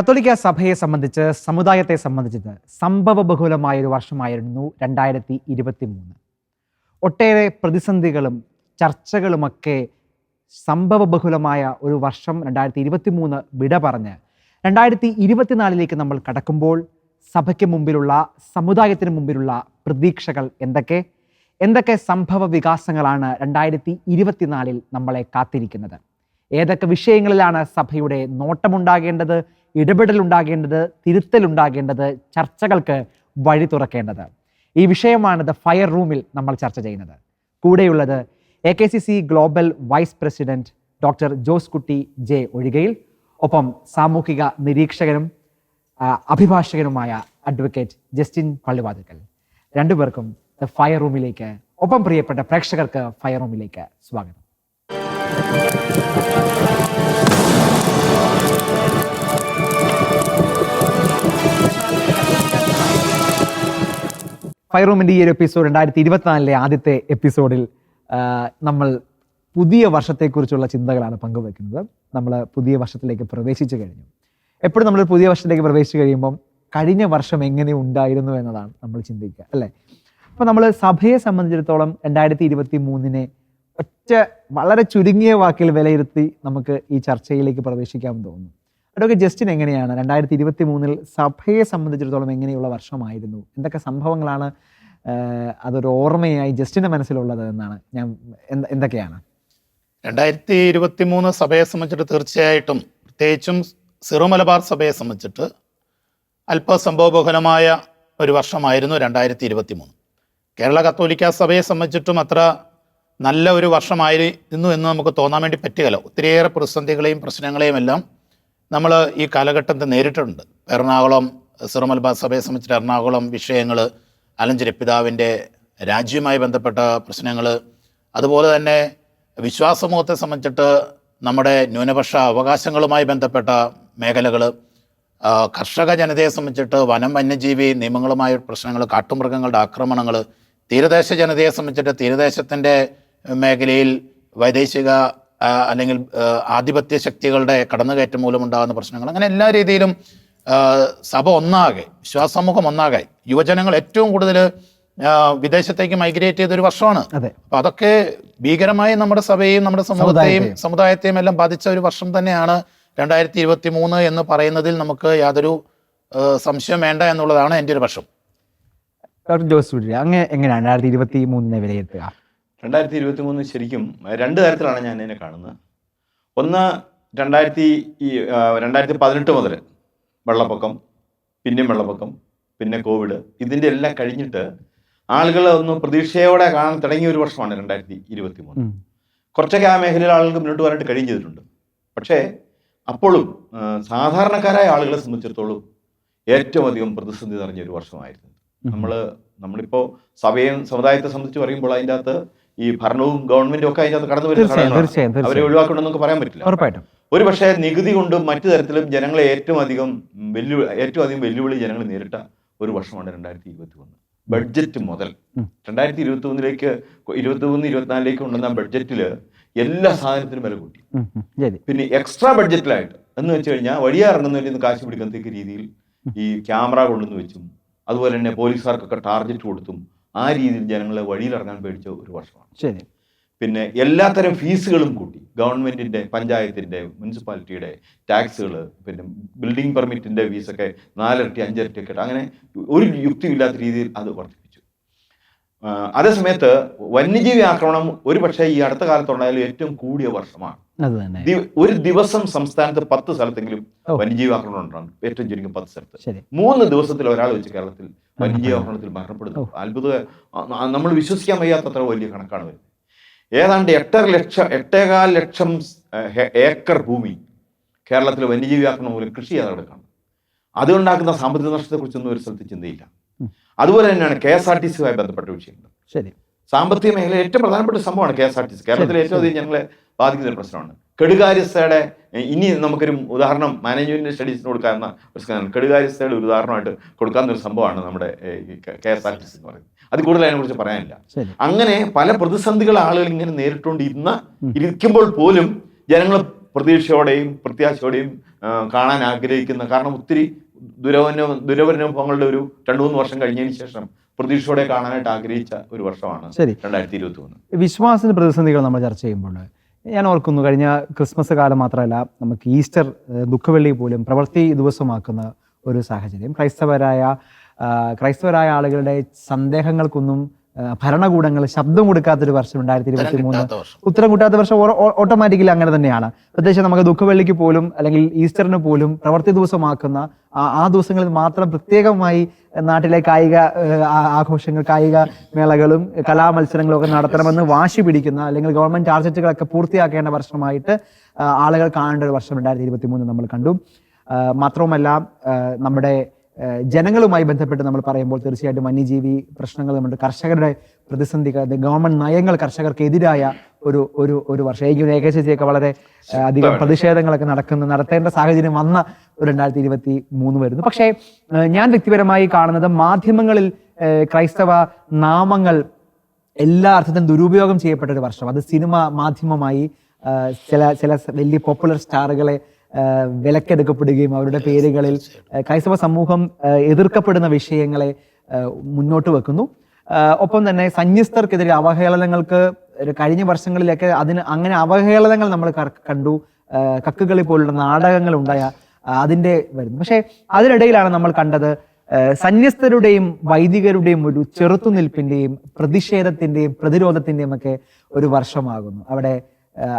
കത്തോലിക്ക സഭയെ സംബന്ധിച്ച് സമുദായത്തെ സംബന്ധിച്ച് സംഭവബഹുലമായ ഒരു വർഷമായിരുന്നു രണ്ടായിരത്തി ഇരുപത്തി മൂന്ന് ഒട്ടേറെ പ്രതിസന്ധികളും ചർച്ചകളുമൊക്കെ സംഭവ ബഹുലമായ ഒരു വർഷം രണ്ടായിരത്തി ഇരുപത്തി മൂന്ന് വിട പറഞ്ഞ് രണ്ടായിരത്തി ഇരുപത്തിനാലിലേക്ക് നമ്മൾ കടക്കുമ്പോൾ സഭയ്ക്ക് മുമ്പിലുള്ള സമുദായത്തിന് മുമ്പിലുള്ള പ്രതീക്ഷകൾ എന്തൊക്കെ? എന്തൊക്കെ സംഭവ വികാസങ്ങളാണ് രണ്ടായിരത്തി ഇരുപത്തിനാലിൽ നമ്മളെ കാത്തിരിക്കുന്നത്? ഏതൊക്കെ വിഷയങ്ങളിലാണ് സഭയുടെ നോട്ടമുണ്ടാകേണ്ടത്? ഇടപെടലുണ്ടാകേണ്ടത് തിരുത്തലുണ്ടാകേണ്ടത് ചർച്ചകൾക്ക് വഴി തുറക്കേണ്ടത്. ഈ വിഷയമാണ് ദ ഫയർ റൂമിൽ നമ്മൾ ചർച്ച ചെയ്യുന്നത്. കൂടെയുള്ളത് A K C C global vice president doctor Jose Kutty J Ozhikayil ഒപ്പം സാമൂഹിക നിരീക്ഷകനും അഭിഭാഷകനുമായ അഡ്വക്കേറ്റ് ജസ്റ്റിൻ പള്ളിവാതിക്കൽ രണ്ടുപേർക്കും ദ ഫയർ റൂമിലേക്ക് ഒപ്പം പ്രിയപ്പെട്ട പ്രേക്ഷകർക്ക് ഫയർ റൂമിലേക്ക് സ്വാഗതം. ഫയർ റൂമിന്റെ ഈ ഒരു എപ്പിസോഡ് രണ്ടായിരത്തി ഇരുപത്തിനാലിലെ ആദ്യത്തെ എപ്പിസോഡിൽ നമ്മൾ പുതിയ വർഷത്തെക്കുറിച്ചുള്ള ചിന്തകളാണ് പങ്കുവെക്കുന്നത്. നമ്മൾ പുതിയ വർഷത്തിലേക്ക് പ്രവേശിച്ചു കഴിഞ്ഞു. എപ്പോഴും നമ്മൾ പുതിയ വർഷത്തിലേക്ക് പ്രവേശിച്ചു കഴിയുമ്പം കഴിഞ്ഞ വർഷം എങ്ങനെ ഉണ്ടായിരുന്നു എന്നതാണ് നമ്മൾ ചിന്തിക്കുക അല്ലേ? അപ്പോൾ നമ്മൾ സഭയെ സംബന്ധിച്ചിടത്തോളം രണ്ടായിരത്തി ഇരുപത്തി മൂന്നിനെ ഒറ്റ വളരെ ചുരുങ്ങിയ വാക്കിൽ വിലയിരുത്തി നമുക്ക് ഈ ചർച്ചയിലേക്ക് പ്രവേശിക്കാമെന്ന് തോന്നുന്നു. അതൊക്കെ ജസ്റ്റിൻ എങ്ങനെയാണ്? രണ്ടായിരത്തി ഇരുപത്തി മൂന്നിൽ സഭയെ സംബന്ധിച്ചിടത്തോളം എങ്ങനെയുള്ള വർഷമായിരുന്നു? എന്തൊക്കെ സംഭവങ്ങളാണ് അതൊരു ഓർമ്മയായി ജസ്റ്റിന്റെ മനസ്സിലുള്ളത് എന്നാണ് ഞാൻ എന്തൊക്കെയാണ്? രണ്ടായിരത്തി ഇരുപത്തി മൂന്ന് സഭയെ സംബന്ധിച്ചിട്ട് തീർച്ചയായിട്ടും പ്രത്യേകിച്ചും സിറോ മലബാർ സഭയെ സംബന്ധിച്ചിട്ട് അല്പസംഭവബഹുലമായ ഒരു വർഷമായിരുന്നു രണ്ടായിരത്തി ഇരുപത്തി മൂന്ന് കേരള കത്തോലിക്ക സഭയെ സംബന്ധിച്ചിട്ടും അത്ര നല്ല ഒരു വർഷമായിരുന്നു എന്ന് നമുക്ക് തോന്നാൻ വേണ്ടി പറ്റുകയില്ല. ഒത്തിരിയേറെ പ്രതിസന്ധികളെയും പ്രശ്നങ്ങളെയും എല്ലാം നമ്മൾ ഈ കാലഘട്ടത്തെ നേരിട്ടിട്ടുണ്ട്. എറണാകുളം സിറമൽബാ സഭയെ സംബന്ധിച്ചിട്ട് എറണാകുളം വിഷയങ്ങൾ അലഞ്ചരി പിതാവിന്റെ രാജ്യവുമായി ബന്ധപ്പെട്ട പ്രശ്നങ്ങൾ അതുപോലെ തന്നെ വിശ്വാസമൂഹത്തെ സംബന്ധിച്ചിട്ട് നമ്മുടെ ന്യൂനപക്ഷ അവകാശങ്ങളുമായി ബന്ധപ്പെട്ട മേഖലകൾ കർഷക ജനതയെ സംബന്ധിച്ചിട്ട് വനം വന്യജീവി നിയമങ്ങളുമായ പ്രശ്നങ്ങൾ കാട്ടുമൃഗങ്ങളുടെ ആക്രമണങ്ങൾ തീരദേശ ജനതയെ സംബന്ധിച്ചിട്ട് തീരദേശത്തിന്റെ മേഖലയിൽ വൈദേശിക അല്ലെങ്കിൽ ആധിപത്യ ശക്തികളുടെ കടന്നുകയറ്റം മൂലമുണ്ടാകുന്ന പ്രശ്നങ്ങൾ. അങ്ങനെ എല്ലാ രീതിയിലും സഭ ഒന്നാകെ വിശ്വാസമൂഹം ഒന്നാകെ യുവജനങ്ങൾ ഏറ്റവും കൂടുതൽ വിദേശത്തേക്ക് മൈഗ്രേറ്റ് ചെയ്ത ഒരു വർഷമാണ് അപ്പൊ അതൊക്കെ ഭീകരമായി നമ്മുടെ സഭയെയും നമ്മുടെ സമൂഹത്തെയും സമുദായത്തെയും എല്ലാം ബാധിച്ച ഒരു വർഷം തന്നെയാണ് രണ്ടായിരത്തി ഇരുപത്തി മൂന്ന് എന്ന് പറയുന്നതിൽ നമുക്ക് യാതൊരു സംശയം വേണ്ട എന്നുള്ളതാണ് എന്റെ ഒരു പക്ഷം ഡോക്ടർ ജോസ് അങ്ങ് എങ്ങനെയാണ് രണ്ടായിരത്തി ഇരുപത്തി മൂന്നിനെ വിലയിരുത്തുക? രണ്ടായിരത്തി ഇരുപത്തി മൂന്ന് ശരിക്കും രണ്ട് തരത്തിലാണ് ഞാൻ ഇതിനെ കാണുന്നത്. ഒന്ന് രണ്ടായിരത്തി ഈ രണ്ടായിരത്തി പതിനെട്ട് മുതൽ വെള്ളപ്പൊക്കം പിന്നെയും വെള്ളപ്പൊക്കം പിന്നെ കോവിഡ് ഇതിന്റെ എല്ലാം കഴിഞ്ഞിട്ട് ആളുകൾ ഒന്ന് പ്രതീക്ഷയോടെ കാണാൻ തുടങ്ങിയ ഒരു വർഷമാണ് രണ്ടായിരത്തി ഇരുപത്തി മൂന്ന് കുറച്ചൊക്കെ ആ മേഖലയിൽ ആളുകൾക്ക് മുന്നോട്ട് വരാനായിട്ട് കഴിയും ചെയ്തിട്ടുണ്ട്. പക്ഷേ അപ്പോഴും സാധാരണക്കാരായ ആളുകളെ സംബന്ധിച്ചിടത്തോളം ഏറ്റവും അധികം പ്രതിസന്ധി നിറഞ്ഞ ഒരു വർഷമായിരുന്നു. നമ്മൾ നമ്മളിപ്പോൾ സഭയും സമുദായത്തെ സംബന്ധിച്ച് പറയുമ്പോൾ അതിന്റെ അകത്ത് ഈ ഭരണവും ഗവൺമെന്റും ഒക്കെ അതിനകത്ത് കടന്നു വരുന്ന അവരെ തീർച്ചയായും. ഒഴിവാക്കണമെന്ന് പറയാൻ പറ്റില്ല. ഉറപ്പായിട്ടും. ഒരു പക്ഷേ നികുതി കൊണ്ട് മറ്റു തരത്തിലും ജനങ്ങളെ ഏറ്റവും അധികം വെല്ലുവിളി ഏറ്റവും അധികം വെല്ലുവിളി ജനങ്ങൾ നേരിട്ട ഒരു വർഷമാണ് രണ്ടായിരത്തി ഇരുപത്തി ഒന്ന് ബഡ്ജറ്റ് മുതൽ. രണ്ടായിരത്തി ഇരുപത്തി ഒന്നിലേക്ക് ഇരുപത്തി മൂന്ന് ഇരുപത്തിനാലിലേക്ക് കൊണ്ടുവന്ന ബഡ്ജറ്റിൽ എല്ലാ സാധനത്തിനും വില കൂട്ടി. പിന്നെ എക്സ്ട്രാ ബഡ്ജറ്റിലായിട്ട് എന്ന് വെച്ച് കഴിഞ്ഞാൽ വഴിയാ ഇറങ്ങുന്നതിൽ നിന്ന് കാശ് പിടിക്കുന്നതേക്ക് രീതിയിൽ ഈ ക്യാമറ കൊണ്ടുവന്ന് വെച്ചും അതുപോലെ തന്നെ പോലീസുകാർക്കൊക്കെ ടാർഗറ്റ് കൊടുത്തും ആ രീതിയിൽ ജനങ്ങളെ വഴിയിലിറങ്ങാൻ പേടിച്ച ഒരു വർഷമാണ്. ശരി. പിന്നെ എല്ലാത്തരം ഫീസുകളും കൂട്ടി ഗവൺമെന്റിന്റെ പഞ്ചായത്തിന്റെ മുനിസിപ്പാലിറ്റിയുടെ ടാക്സുകൾ പിന്നെ ബിൽഡിംഗ് പെർമിറ്റിന്റെ ഫീസൊക്കെ നാലിരട്ടി അഞ്ചിരട്ടി ഒക്കെ അങ്ങനെ ഒരു യുക്തിയില്ലാത്ത രീതിയിൽ അത് വർദ്ധിപ്പിച്ചു. അതേസമയത്ത് വന്യജീവി ആക്രമണം ഒരു പക്ഷേ ഈ അടുത്ത കാലത്തുണ്ടായാലും ഏറ്റവും കൂടിയ വർഷമാണ്. ഒരു ദിവസം സംസ്ഥാനത്ത് പത്ത് സ്ഥലത്തെങ്കിലും. വന്യജീവി ആക്രമണം ഉണ്ടാകും ഏറ്റവും ചുരുങ്ങി പത്ത് സ്ഥലത്ത്. മൂന്ന് ദിവസത്തിൽ ഒരാൾ വെച്ച് കേരളത്തിൽ വന്യജീവി ആക്രമണത്തിൽ മരണപ്പെടുന്നു അത്ഭുത നമ്മൾ വിശ്വസിക്കാൻ വയ്യാത്തത്ര വലിയ കണക്കാണ് വരുന്നത്. ഏതാണ്ട് എട്ടര ലക്ഷം എട്ടേകാൽ ലക്ഷം ഏക്കർ ഭൂമി കേരളത്തിലെ വന്യജീവി ആക്രമണം മൂലം കൃഷി ചെയ്യാതെ കിടക്കണം അതുണ്ടാക്കുന്ന സാമ്പത്തിക നഷ്ടത്തെക്കുറിച്ചൊന്നും ഒരു സ്ഥലത്ത് ചിന്തയില്ല. അതുപോലെ തന്നെയാണ് കെ എസ് ആർ ടി സിയുമായി ബന്ധപ്പെട്ട വിഷയങ്ങൾ ശരി. സാമ്പത്തിക മേഖല ഏറ്റവും പ്രധാനപ്പെട്ട സംഭവമാണ് K S R T C. കേരളത്തിലെ ഏറ്റവും അധികം ജനങ്ങളെ ബാധിക്കുന്ന ഒരു പ്രശ്നമാണ്. കെടുകാര്യസ്ഥയുടെ ഇനി നമുക്കൊരു ഉദാഹരണം മാനേജ്മെന്റ് സ്റ്റഡീസിന് കൊടുക്കാവുന്ന ഒരു സംഗതിയാണ് കെടുകാര്യസ്ഥയുടെ ഒരു ഉദാഹരണമായിട്ട് കൊടുക്കാവുന്ന ഒരു സംഭവമാണ് നമ്മുടെ K S R T C എന്ന് പറയുന്നത്. അത് കൂടുതൽ അതിനെക്കുറിച്ച് പറയാനില്ല. അങ്ങനെ പല പ്രതിസന്ധികൾ ആളുകൾ ഇങ്ങനെ നേരിട്ടുകൊണ്ടിരുന്ന. ഇരിക്കുമ്പോൾ പോലും ജനങ്ങൾ പ്രതീക്ഷയോടെയും പ്രത്യാശയോടെയും കാണാൻ ആഗ്രഹിക്കുന്ന കാരണം ഒത്തിരി ദുരവന ദുരവനുഭവങ്ങളുടെ ഒരു രണ്ടു മൂന്ന് വർഷം കഴിഞ്ഞതിന് ശേഷം പ്രതീക്ഷയോടെ കാണാനായിട്ട് ആഗ്രഹിച്ച ഒരു വർഷമാണ് രണ്ടായിരത്തി ഇരുപത്തി മൂന്ന് വിശ്വാസത്തിന്റെ പ്രതിസന്ധികൾ നമ്മൾ ചർച്ച ചെയ്യുമ്പോൾ ഞാൻ ഓർക്കുന്നു കഴിഞ്ഞ ക്രിസ്മസ് കാലം മാത്രമല്ല നമുക്ക് ഈസ്റ്റർ ദുഃഖവെള്ളി പോലും പ്രവൃത്തി ദിവസമാക്കുന്ന ഒരു സാഹചര്യം. ക്രൈസ്തവരായ ക്രൈസ്തവരായ ആളുകളുടെ സന്ദേഹങ്ങൾക്കൊന്നും ഭരണകൂടങ്ങൾ ശബ്ദം കൊടുക്കാത്തൊരു വർഷം രണ്ടായിരത്തി ഇരുപത്തി മൂന്ന് ഉത്തരം കിട്ടാത്ത വർഷം ഓട്ടോമാറ്റിക്കലി അങ്ങനെ തന്നെയാണ്. പ്രത്യേകിച്ച് നമുക്ക് ദുഃഖവെള്ളിക്ക് പോലും അല്ലെങ്കിൽ ഈസ്റ്ററിന് പോലും പ്രവൃത്തി ദിവസമാക്കുന്ന ആ- ദിവസങ്ങളിൽ മാത്രം പ്രത്യേകമായി നാട്ടിലെ കായിക ആഘോഷങ്ങൾ കായിക മേളകളും കലാമത്സരങ്ങളും ഒക്കെ നടത്തണമെന്ന് വാശി പിടിക്കുന്ന അല്ലെങ്കിൽ ഗവൺമെന്റ് ടാർഗറ്റുകളൊക്കെ പൂർത്തിയാക്കേണ്ട വർഷമായിട്ട് ആളുകൾ കാണേണ്ട ഒരു വർഷം രണ്ടായിരത്തി ഇരുപത്തി മൂന്ന് നമ്മൾ കണ്ടു. മാത്രവുമല്ല നമ്മുടെ ജനങ്ങളുമായി ബന്ധപ്പെട്ട് നമ്മൾ പറയുമ്പോൾ തീർച്ചയായിട്ടും വന്യജീവി പ്രശ്നങ്ങൾ നമ്മുടെ കർഷകരുടെ പ്രതിസന്ധി ഗവൺമെന്റ് നയങ്ങൾ കർഷകർക്കെതിരായ ഒരു ഒരു ഒരു വർഷം. എനിക്ക് എ കെ വളരെ അധികം പ്രതിഷേധങ്ങളൊക്കെ നടക്കുന്ന നടത്തേണ്ട സാഹചര്യം വന്ന ഒരു രണ്ടായിരത്തി ഇരുപത്തി മൂന്ന് വരുന്നു. പക്ഷേ ഞാൻ വ്യക്തിപരമായി കാണുന്നത് മാധ്യമങ്ങളിൽ ക്രൈസ്തവ നാമങ്ങൾ എല്ലാ അർത്ഥത്തിലും ദുരുപയോഗം ചെയ്യപ്പെട്ട ഒരു വർഷം. അത് സിനിമ മാധ്യമമായി ചില ചില വലിയ പോപ്പുലർ സ്റ്റാറുകളെ വിലക്കെടുക്കപ്പെടുകയും അവരുടെ പേരുകളിൽ ക്രൈസ്തവ സമൂഹം എതിർക്കപ്പെടുന്ന വിഷയങ്ങളെ മുന്നോട്ട് വെക്കുന്നു. ഒപ്പം തന്നെ സന്യസ്തർക്കെതിരെ അവഹേളനങ്ങൾക്ക് ഒരു കഴിഞ്ഞ വർഷങ്ങളിലൊക്കെ അതിന് അങ്ങനെ അവഹേളനങ്ങൾ നമ്മൾ കണ്ടു. കക്കുകളി പോലുള്ള നാടകങ്ങൾ ഉണ്ടായ അതിന്റെ വരുന്നു. പക്ഷേ അതിനിടയിലാണ് നമ്മൾ കണ്ടത് സന്യസ്തരുടെയും വൈദികരുടെയും ഒരു ചെറുത്തുനിൽപ്പിന്റെയും പ്രതിഷേധത്തിന്റെയും പ്രതിരോധത്തിന്റെയും ഒക്കെ ഒരു വർഷമാകുന്നു. അവിടെ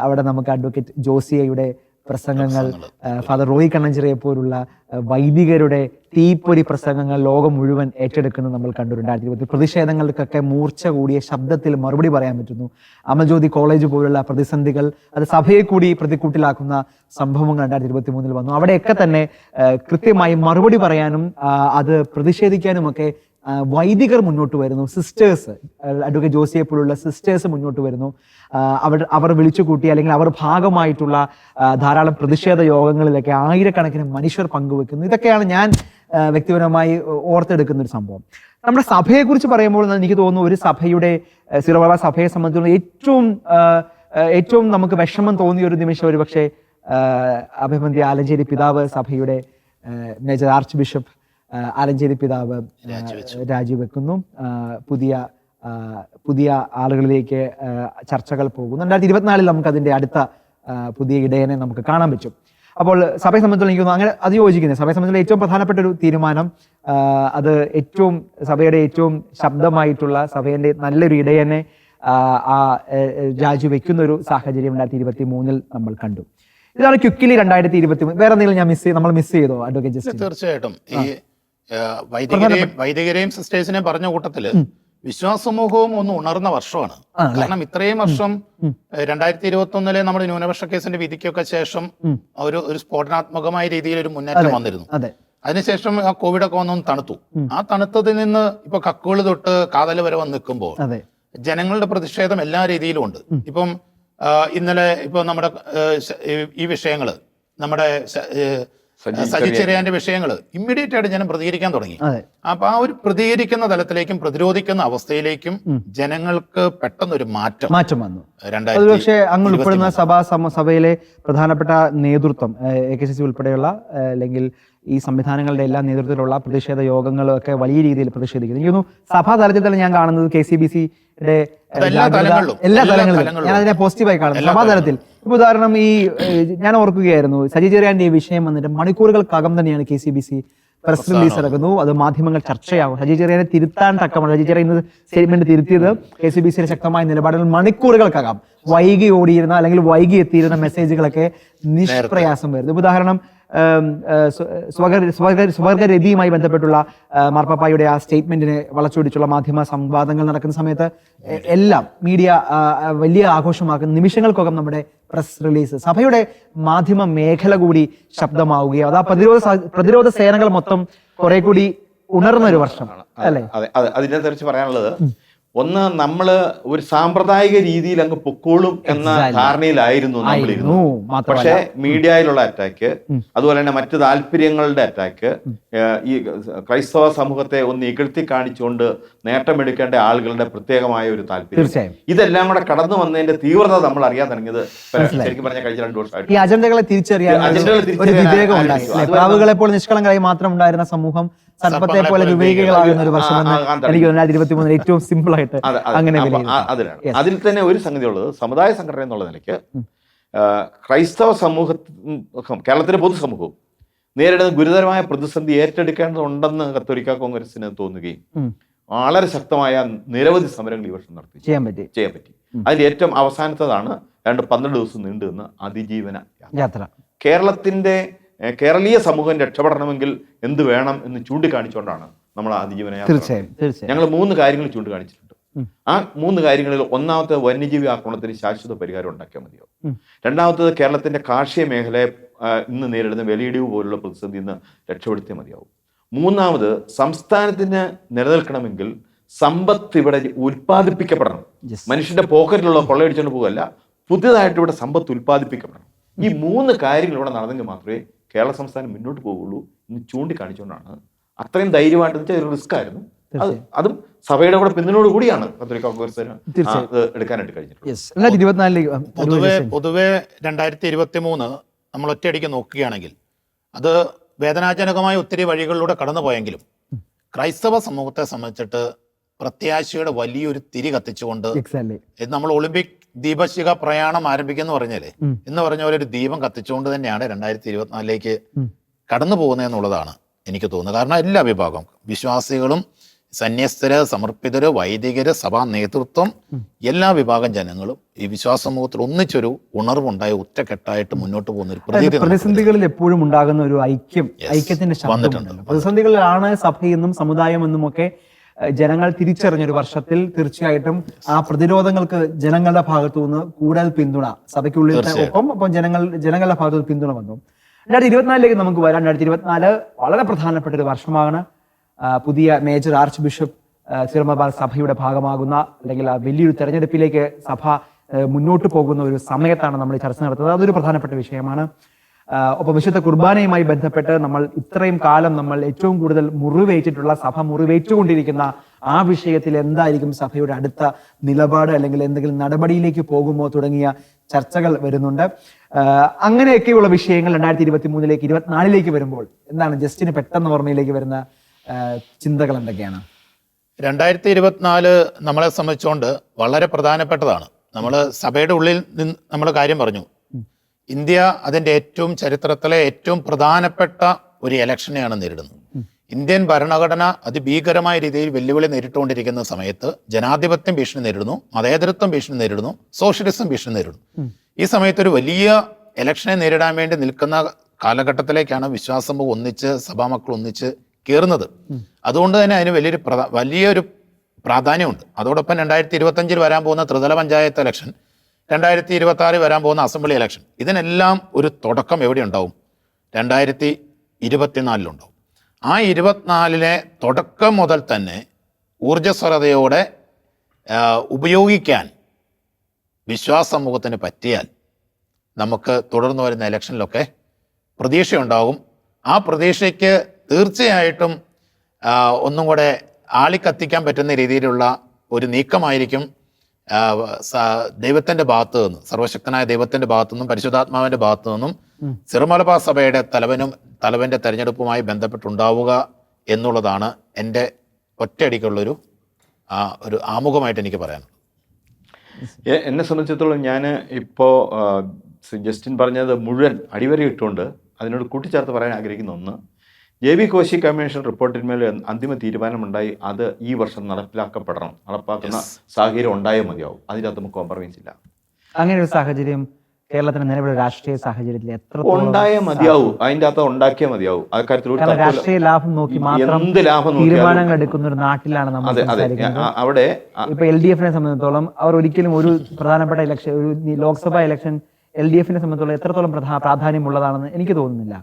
അവിടെ നമുക്ക് അഡ്വക്കേറ്റ് ജോസിയയുടെ പ്രസംഗങ്ങൾ ഫാദർ റോയി കണ്ണഞ്ചിറയെ പോലുള്ള വൈദികരുടെ തീപ്പൊരി പ്രസംഗങ്ങൾ ലോകം മുഴുവൻ ഏറ്റെടുക്കുന്നത് നമ്മൾ കണ്ടു. രണ്ടായിരത്തി ഇരുപത്തി പ്രതിഷേധങ്ങൾക്കൊക്കെ മൂർച്ച കൂടിയ ശബ്ദത്തിൽ മറുപടി പറയാൻ പറ്റുന്നു. അമൽജ്യോതി കോളേജ് പോലുള്ള പ്രതിസന്ധികൾ അത് സഭയെ കൂടി പ്രതിക്കൂട്ടിലാക്കുന്ന സംഭവങ്ങൾ രണ്ടായിരത്തി ഇരുപത്തി മൂന്നിൽ വന്നു. അവിടെയൊക്കെ തന്നെ കൃത്യമായി മറുപടി പറയാനും അത് പ്രതിഷേധിക്കാനുമൊക്കെ ആ, വൈദികർ മുന്നോട്ട് വരുന്നു. സിസ്റ്റേഴ്സ് അഡ്വക്കേറ്റ് ജോസിയെ പോലുള്ള സിസ്റ്റേഴ്സ് മുന്നോട്ട് വരുന്നു. അവർ അവർ വിളിച്ചു കൂട്ടി അല്ലെങ്കിൽ അവർ ഭാഗമായിട്ടുള്ള ധാരാളം പ്രതിഷേധ യോഗങ്ങളിലൊക്കെ ആയിരക്കണക്കിന് മനുഷ്യർ പങ്കുവെക്കുന്നു. ഇതൊക്കെയാണ് ഞാൻ വ്യക്തിപരമായി ഓർത്തെടുക്കുന്ന ഒരു സംഭവം. നമ്മുടെ സഭയെക്കുറിച്ച് പറയുമ്പോൾ എനിക്ക് തോന്നുന്നു ഒരു സഭയുടെ ആ, സഭയെ സംബന്ധിച്ചുള്ള ഏറ്റവും ഏറ്റവും നമുക്ക് വിഷമം തോന്നിയ ഒരു നിമിഷം ഒരു പക്ഷേ അഭിമന്തി ആലഞ്ചേരി പിതാവ് സഭയുടെ മേജർ ആർച്ച് ബിഷപ്പ് ആലഞ്ചേരി പിതാവ് രാജിവെക്കുന്നു. പുതിയ പുതിയ ആളുകളിലേക്ക് ചർച്ചകൾ പോകുന്നു. രണ്ടായിരത്തി ഇരുപത്തിനാലിൽ നമുക്ക് അതിന്റെ അടുത്ത പുതിയ ഇടയനെ നമുക്ക് കാണാൻ പറ്റും. അപ്പോൾ സഭയെ സംബന്ധിച്ചിടത്തോളം അങ്ങനെ അത് യോജിക്കുന്നത് സഭയെ സംബന്ധിച്ചുള്ള ഏറ്റവും പ്രധാനപ്പെട്ട ഒരു തീരുമാനം അത് ഏറ്റവും സഭയുടെ ഏറ്റവും ശബ്ദമായിട്ടുള്ള സഭയുടെ നല്ലൊരു ഇടയനെ ആ, രാജിവെക്കുന്ന ഒരു സാഹചര്യം രണ്ടായിരത്തി ഇരുപത്തി മൂന്നിൽ നമ്മൾ കണ്ടു. ഇതാണ് ക്യുക്കിലി രണ്ടായിരത്തി ഇരുപത്തി മൂന്ന് വേറെ എന്തെങ്കിലും ഞാൻ മിസ് ചെയ്ത് നമ്മൾ മിസ് ചെയ്തോ അഡ്വക്കേറ്റ് ജസ്റ്റിസ് തീർച്ചയായിട്ടും. ഈ വൈദികരെയും വൈദികരെയും സിസ്റ്റേഴ്സിനെയും പറഞ്ഞ കൂട്ടത്തിൽ വിശ്വാസ സമൂഹവും ഒന്ന് ഉണർന്ന വർഷമാണ്. കാരണം ഇത്രയും വർഷം രണ്ടായിരത്തി ഇരുപത്തി ഒന്നിലെ നമ്മുടെ ന്യൂനപക്ഷ കേസിന്റെ വിധിക്കൊക്കെ ശേഷം. ഒരു ഒരു സ്ഫോടനാത്മകമായ രീതിയിൽ ഒരു മുന്നേറ്റം വന്നിരുന്നു. അതെ. അതിനുശേഷം ആ കോവിഡ് ഒക്കെ വന്നൊന്ന് തണുത്തു. ആ തണുത്തതിൽ നിന്ന് ഇപ്പൊ കക്കുകൾ തൊട്ട് കാതൽ വരെ വന്ന് നിൽക്കുമ്പോൾ ജനങ്ങളുടെ പ്രതിഷേധം എല്ലാ രീതിയിലും ഉണ്ട്. ഇപ്പം ഇന്നലെ ഇപ്പൊ നമ്മുടെ ഈ- വിഷയങ്ങൾ നമ്മുടെ സജി ചെറിയാന്റെ വിഷയങ്ങൾ ഇമ്മീഡിയറ്റ് ആയിട്ട് ജനം പ്രതികരിക്കാൻ തുടങ്ങി. അപ്പൊ ആ ഒരു പ്രതികരിക്കുന്ന തലത്തിലേക്കും പ്രതിരോധിക്കുന്ന അവസ്ഥയിലേക്കും ജനങ്ങൾക്ക് പെട്ടെന്നൊരു മാറ്റം മാറ്റം വന്നു. പക്ഷേ അങ്ങ് ഉൾപ്പെടുന്ന സഭാ സമ സഭയിലെ പ്രധാനപ്പെട്ട നേതൃത്വം എ കെ സി സി ഉൾപ്പെടെയുള്ള അല്ലെങ്കിൽ ഈ സംവിധാനങ്ങളുടെ എല്ലാ നേതൃത്വത്തിലുള്ള പ്രതിഷേധ യോഗങ്ങളും ഒക്കെ വലിയ രീതിയിൽ പ്രതിഷേധിക്കുന്നു. എനിക്ക് തോന്നുന്നു സഭാ തലത്തിൽ തന്നെ ഞാൻ കാണുന്നത് കെ സി ബി സിയുടെ. എല്ലാ തലങ്ങളിലും. ഞാൻ അതിനെ പോസിറ്റീവായി കാണുന്നു. സഭാ തലത്തിൽ ഇപ്പൊ ഉദാഹരണം ഈ ഞാൻ ഓർക്കുകയായിരുന്നു സജി ചെറിയാന്റെ ഈ വിഷയം വന്നിട്ട് മണിക്കൂറുകൾക്കകം തന്നെയാണ് K C B C press release ഇറക്കുന്നു അത് മാധ്യമങ്ങൾ ചർച്ചയാവും. സജി ചെറിയാനെ തിരുത്താൻ തക്കമാണ്. സജി ചെറിയ ഇന്ന് സ്റ്റേറ്റ്മെന്റ് തിരുത്തിയത് കെ സി ബി സിയുടെ ശക്തമായ നിലപാടുകൾ മണിക്കൂറുകൾക്കകം വൈകി ഓടിയിരുന്ന അല്ലെങ്കിൽ വൈകി എത്തിയിരുന്ന മെസ്സേജുകളൊക്കെ നിഷ്പ്രയാസം വരുന്നു. ഉദാഹരണം സ്വവർഗരതിയുമായി ബന്ധപ്പെട്ടുള്ള മാർപ്പാപ്പായുടെ ആ സ്റ്റേറ്റ്മെന്റിനെ വളച്ചൊടിച്ചുള്ള മാധ്യമ സംവാദങ്ങൾ നടക്കുന്ന സമയത്ത് എല്ലാം മീഡിയ വലിയ ആഘോഷമാക്കുന്ന നിമിഷങ്ങൾക്കകം നമ്മുടെ പ്രസ് റിലീസ് സഭയുടെ മാധ്യമ മേഖല കൂടി ശബ്ദമാവുകയോ അത് ആ പ്രതിരോധ പ്രതിരോധ സേനകൾ മൊത്തം കുറെ കൂടി ഉണർന്നൊരു വർഷമാണ് വർഷം. അല്ലേ അതെ അതെ. അതിനെ കുറിച്ച് പറയാനുള്ളത് ഒന്ന് നമ്മൾ ഒരു സാമ്പ്രദായിക രീതിയിൽ അങ്ങ് പൊക്കോളും എന്ന. ധാരണയിലായിരുന്നു നമ്മളിരുന്നു പക്ഷേ മീഡിയയിലുള്ള അറ്റാക്ക് അതുപോലെ തന്നെ മറ്റു താല്പര്യങ്ങളുടെ അറ്റാക്ക് ഈ ക്രൈസ്തവ സമൂഹത്തെ ഒന്ന് ഇകഴ്ത്തി കാണിച്ചുകൊണ്ട് നേട്ടമെടുക്കേണ്ട ആളുകളുടെ പ്രത്യേകമായ ഒരു താല്പര്യം. ഇതെല്ലാം കൂടെ കടന്നു വന്നതിന്റെ തീവ്രത നമ്മൾ അറിയാൻ തുടങ്ങിയത്. ശരിക്കും പറഞ്ഞ കഴിഞ്ഞ രണ്ടു വർഷമായിട്ട്. അജണ്ടകളെ തിരിച്ചറിയാൻ അജണ്ടകളെ തിരിച്ചറിയാൻ നിഷ്കളങ്കരായി മാത്രം ഉണ്ടായിരുന്ന സമൂഹം സർപ്പത്തെ പോലെ വിവേകികളാകുന്ന ഒരു വർഷമെന്ന് എനിക്ക് രണ്ടായിരത്തി ഇരുപത്തി മൂന്നിൽ ഏറ്റവും സിമ്പിൾ ആയിട്ട്. അങ്ങനെ അതിൽ തന്നെ ഒരു സംഗതി ഉള്ളത് സമുദായ സംഘടന എന്നുള്ള നിലയ്ക്ക് ക്രൈസ്തവ സമൂഹം കേരളത്തിലെ പൊതുസമൂഹവും നേരിടുന്ന ഗുരുതരമായ പ്രതിസന്ധി ഏറ്റെടുക്കേണ്ടതുണ്ടെന്ന് കത്തോലിക്ക കോൺഗ്രസിന് തോന്നുകയും. വളരെ ശക്തമായ നിരവധി സമരങ്ങൾ ഈ വർഷം നടത്തി. ചെയ്യാൻ പറ്റി. ചെയ്യാൻ പറ്റി. അതിൽ ഏറ്റവും അവസാനത്തതാണ് രണ്ട് പന്ത്രണ്ട് ദിവസം നീണ്ടുവന്ന അതിജീവന യാത്ര. കേരളത്തിന്റെ കേരളീയ സമൂഹം രക്ഷപ്പെടണമെങ്കിൽ എന്ത് വേണം എന്ന് ചൂണ്ടിക്കാണിച്ചുകൊണ്ടാണ് നമ്മൾ അതിജീവന തീർച്ചയായും ഞങ്ങൾ മൂന്ന് കാര്യങ്ങൾ ചൂണ്ടിക്കാണിച്ചിട്ടുണ്ട്. ആ മൂന്ന് കാര്യങ്ങളിൽ ഒന്നാമത്തെ വന്യജീവി ആക്രമണത്തിന് ശാശ്വത പരിഹാരം ഉണ്ടാക്കിയാൽ മതിയോ. രണ്ടാമത്തത് കേരളത്തിന്റെ കാർഷിക മേഖലയെ ഇന്ന് നേരിടുന്ന വിലയിടിവ് പോലുള്ള പ്രതിസന്ധി ഇന്ന് രക്ഷപ്പെടുത്തിയാൽ മതിയാവും. മൂന്നാമത് സംസ്ഥാനത്തിന് നിലനിൽക്കണമെങ്കിൽ സമ്പത്ത് ഇവിടെ ഉൽപ്പാദിപ്പിക്കപ്പെടണം. മനുഷ്യന്റെ പോക്കറ്റിലുള്ള കൊള്ളയടിച്ചുകൊണ്ട് പോകല്ല പുതിയതായിട്ട് ഇവിടെ സമ്പത്ത് ഉൽപ്പാദിപ്പിക്കപ്പെടണം. ഈ മൂന്ന് കാര്യങ്ങൾ ഇവിടെ നടന്നെങ്കിൽ മാത്രമേ കേരള സംസ്ഥാനം മുന്നോട്ട് പോകുള്ളൂ എന്ന് ചൂണ്ടിക്കാണിച്ചുകൊണ്ടാണ് അത്രയും ധൈര്യമായിട്ട് വെച്ചാൽ ഒരു റിസ്ക് ആയിരുന്നു. അത് അതും സഭയുടെ കൂടെ പിന്തുണയോട് കൂടിയാണ് കത്തോലിക്ക കോൺഗ്രസിന് എടുക്കാനായിട്ട് കഴിഞ്ഞിട്ടുള്ളത്. പൊതുവെ പൊതുവെ രണ്ടായിരത്തി ഇരുപത്തി മൂന്ന് നമ്മൾ ഒറ്റയടിക്ക് നോക്കുകയാണെങ്കിൽ അത് വേദനാജനകമായ ഒത്തിരി വഴികളിലൂടെ കടന്നുപോയെങ്കിലും ക്രൈസ്തവ സമൂഹത്തെ സംബന്ധിച്ചിട്ട് പ്രത്യാശയുടെ വലിയൊരു തിരി കത്തിച്ചുകൊണ്ട് ഇത് നമ്മൾ ഒളിമ്പിക് ദീപശിഖ പ്രയാണം ആരംഭിക്കുന്ന പറഞ്ഞല്ലേ. എന്ന് പറഞ്ഞ പോലെ ഒരു ദീപം കത്തിച്ചുകൊണ്ട് തന്നെയാണ് രണ്ടായിരത്തി ഇരുപത്തിനാലിലേക്ക്. കടന്നു പോകുന്നതെന്നുള്ളതാണ് എനിക്ക് തോന്നുന്നത് കാരണം എല്ലാ വിഭാഗം വിശ്വാസികളും സന്യസ്തര് സമർപ്പിതര് വൈദികര് സഭാ നേതൃത്വം എല്ലാ വിഭാഗം ജനങ്ങളും ഈ വിശ്വാസ സമൂഹത്തിൽ ഒന്നിച്ചൊരു ഉണർവുണ്ടായ ഒറ്റക്കെട്ടായിട്ട് മുന്നോട്ട് പോകുന്ന ഒരു പ്രതീതി പ്രതിസന്ധികളിൽ എപ്പോഴും ഉണ്ടാകുന്ന ഒരു ഐക്യം ഐക്യത്തിന്റെ വന്നിട്ടുണ്ട്. പ്രതിസന്ധികളിലാണ് സഭയെന്നും സമുദായമെന്നും ഒക്കെ ജനങ്ങൾ തിരിച്ചറിഞ്ഞൊരു വർഷത്തിൽ തീർച്ചയായിട്ടും ആ പ്രതിരോധങ്ങൾക്ക് ജനങ്ങളുടെ ഭാഗത്തു നിന്ന് കൂടുതൽ പിന്തുണ സഭയ്ക്കുള്ളിൽ ഒപ്പം ഒപ്പം ജനങ്ങൾ ജനങ്ങളുടെ ഭാഗത്തു നിന്ന് പിന്തുണ വന്നു. രണ്ടായിരത്തി ഇരുപത്തിനാലിലേക്ക് നമുക്ക് വരാം. രണ്ടായിരത്തി ഇരുപത്തിനാല് വളരെ പ്രധാനപ്പെട്ട ഒരു വർഷമാണ്. പുതിയ മേജർ ആർച്ച് ബിഷപ്പ് സിറമബാൽ സഭയുടെ ഭാഗമാകുന്ന അല്ലെങ്കിൽ ആ വലിയൊരു തെരഞ്ഞെടുപ്പിലേക്ക് സഭ മുന്നോട്ട് പോകുന്ന ഒരു സമയത്താണ് നമ്മൾ ചർച്ച നടത്തുന്നത്. അതൊരു പ്രധാനപ്പെട്ട വിഷയമാണ്. ഒപ്പം വിശുദ്ധ കുർബാനയുമായി ബന്ധപ്പെട്ട് നമ്മൾ ഇത്രയും കാലം നമ്മൾ ഏറ്റവും കൂടുതൽ മുറിവേറ്റിട്ടുള്ള സഭ മുറിവേറ്റുകൊണ്ടിരിക്കുന്ന ആ വിഷയത്തിൽ എന്തായിരിക്കും സഭയുടെ അടുത്ത നിലപാട് അല്ലെങ്കിൽ എന്തെങ്കിലും നടപടിയിലേക്ക് പോകുമോ തുടങ്ങിയ ചർച്ചകൾ വരുന്നുണ്ട്. അങ്ങനെയൊക്കെയുള്ള വിഷയങ്ങൾ രണ്ടായിരത്തി ഇരുപത്തി മൂന്നിലേക്ക് ഇരുപത്തിനാലിലേക്ക് വരുമ്പോൾ എന്താണ് ജസ്റ്റിന് പെട്ടെന്ന് ഓർമ്മയിലേക്ക് വരുന്ന ചിന്തകൾ എന്തൊക്കെയാണ്? രണ്ടായിരത്തി ഇരുപത്തിനാല് നമ്മളെ സംബന്ധിച്ചുകൊണ്ട് വളരെ പ്രധാനപ്പെട്ടതാണ്. നമ്മൾ സഭയുടെ ഉള്ളിൽ നിന്ന് നമ്മൾ കാര്യം പറഞ്ഞു. ഇന്ത്യ അതിന്റെ ഏറ്റവും ചരിത്രത്തിലെ ഏറ്റവും പ്രധാനപ്പെട്ട ഒരു ഇലക്ഷനെയാണ് നേരിടുന്നത്. ഇന്ത്യൻ ഭരണഘടന അതിഭീകരമായ രീതിയിൽ വെല്ലുവിളി നേരിട്ടുകൊണ്ടിരിക്കുന്ന സമയത്ത് ജനാധിപത്യം ഭീഷണി നേരിടുന്നു മതേതരത്വം ഭീഷണി നേരിടുന്നു സോഷ്യലിസം ഭീഷണി നേരിടുന്നു. ഈ സമയത്ത് ഒരു വലിയ ഇലക്ഷനെ നേരിടാൻ വേണ്ടി നിൽക്കുന്ന കാലഘട്ടത്തിലേക്കാണ് വിശ്വാസം ഒന്നിച്ച് സഭാമക്കൾ ഒന്നിച്ച് കയറുന്നത്. അതുകൊണ്ട് തന്നെ അതിന് വലിയൊരു പ്രധാ വലിയൊരു പ്രാധാന്യമുണ്ട്. അതോടൊപ്പം രണ്ടായിരത്തി ഇരുപത്തഞ്ചിൽ വരാൻ പോകുന്ന ത്രിതല പഞ്ചായത്ത് ഇലക്ഷൻ രണ്ടായിരത്തി ഇരുപത്തി ആറിൽ വരാൻ പോകുന്ന അസംബ്ലി ഇലക്ഷൻ. ഇതിനെല്ലാം ഒരു തുടക്കം എവിടെ ഉണ്ടാവും? രണ്ടായിരത്തി ഇരുപത്തിനാലിലുണ്ടാവും ആ ഇരുപത്തിനാലിലെ തുടക്കം മുതൽ തന്നെ ഊർജസ്വലതയോടെ ഉപയോഗിക്കാൻ വിശ്വാസ സമൂഹത്തിന് പറ്റിയാൽ നമുക്ക് തുടർന്ന് വരുന്ന ഇലക്ഷനിലൊക്കെ പ്രതീക്ഷയുണ്ടാകും. ആ പ്രതീക്ഷയ്ക്ക് തീർച്ചയായിട്ടും ഒന്നും കൂടെ ആളിക്കത്തിക്കാൻ പറ്റുന്ന രീതിയിലുള്ള ഒരു നീക്കമായിരിക്കും. ദൈവത്തിന്റെ ഭാഗത്തു നിന്ന് സർവശക്തനായ ദൈവത്തിന്റെ ഭാഗത്തു നിന്നും പരിശുദ്ധാത്മാവിന്റെ ഭാഗത്തു നിന്നും സിറുമലബാർ സഭയുടെ തലവനും തലവന്റെ തെരഞ്ഞെടുപ്പുമായി ബന്ധപ്പെട്ടുണ്ടാവുക എന്നുള്ളതാണ് എന്റെ ഒറ്റയടിക്കുള്ളൊരു ആ, ഒരു ആമുഖമായിട്ട് എനിക്ക് പറയാൻ എന്നെ സംബന്ധിച്ചിടത്തോളം ഞാൻ ഇപ്പോൾ ജസ്റ്റിൻ പറഞ്ഞത് മുഴുവൻ അടിവരയിട്ടുകൊണ്ട് അതിനോട് കൂട്ടിച്ചേർത്ത് പറയാൻ ആഗ്രഹിക്കുന്ന ഒന്ന് ജെ ബി കോശി കമ്മീഷൻ റിപ്പോർട്ടിന്മേൽ അന്തിമ തീരുമാനമുണ്ടായി. അത് ഈ വർഷം നടപ്പിലാക്കപ്പെടണം. നടപ്പാക്കുന്ന സാഹചര്യം ഉണ്ടായാൽ മതിയാവും. അതിനകത്ത് നമുക്ക് കോംപ്രമൈസ് ഇല്ല. അങ്ങനെ ഒരു സാഹചര്യം കേരളത്തിന്റെ നിലവിലെ രാഷ്ട്രീയ സാഹചര്യത്തിൽ എത്ര ഉണ്ടായേ മതിയാവും. അതിന്റെ അകത്ത് ഉണ്ടാക്കിയേ മതിയാവും. ആ കാര്യത്തിൽ തർക്കമില്ല. രാഷ്ട്രീയ ലാഭം നോക്കി മാത്രം എന്ത് ലാഭം തീരുമാനങ്ങൾ എടുക്കുന്ന ഒരു നാട്ടിലാണ് നമ്മൾ അവിടെ ഇപ്പൊ എൽ ഡി എഫിനെ സംബന്ധിച്ചിടത്തോളം അവർ ഒരിക്കലും ഒരു പ്രധാനപ്പെട്ട ഇലക്ഷൻ ഒരു ലോക്സഭാ ഇലക്ഷൻ എൽ ഡി എഫിനെ സംബന്ധിച്ചിടത്തോളം എത്രത്തോളം പ്രധാ പ്രാധാന്യമുള്ളതാണെന്ന് എനിക്ക് തോന്നുന്നില്ല.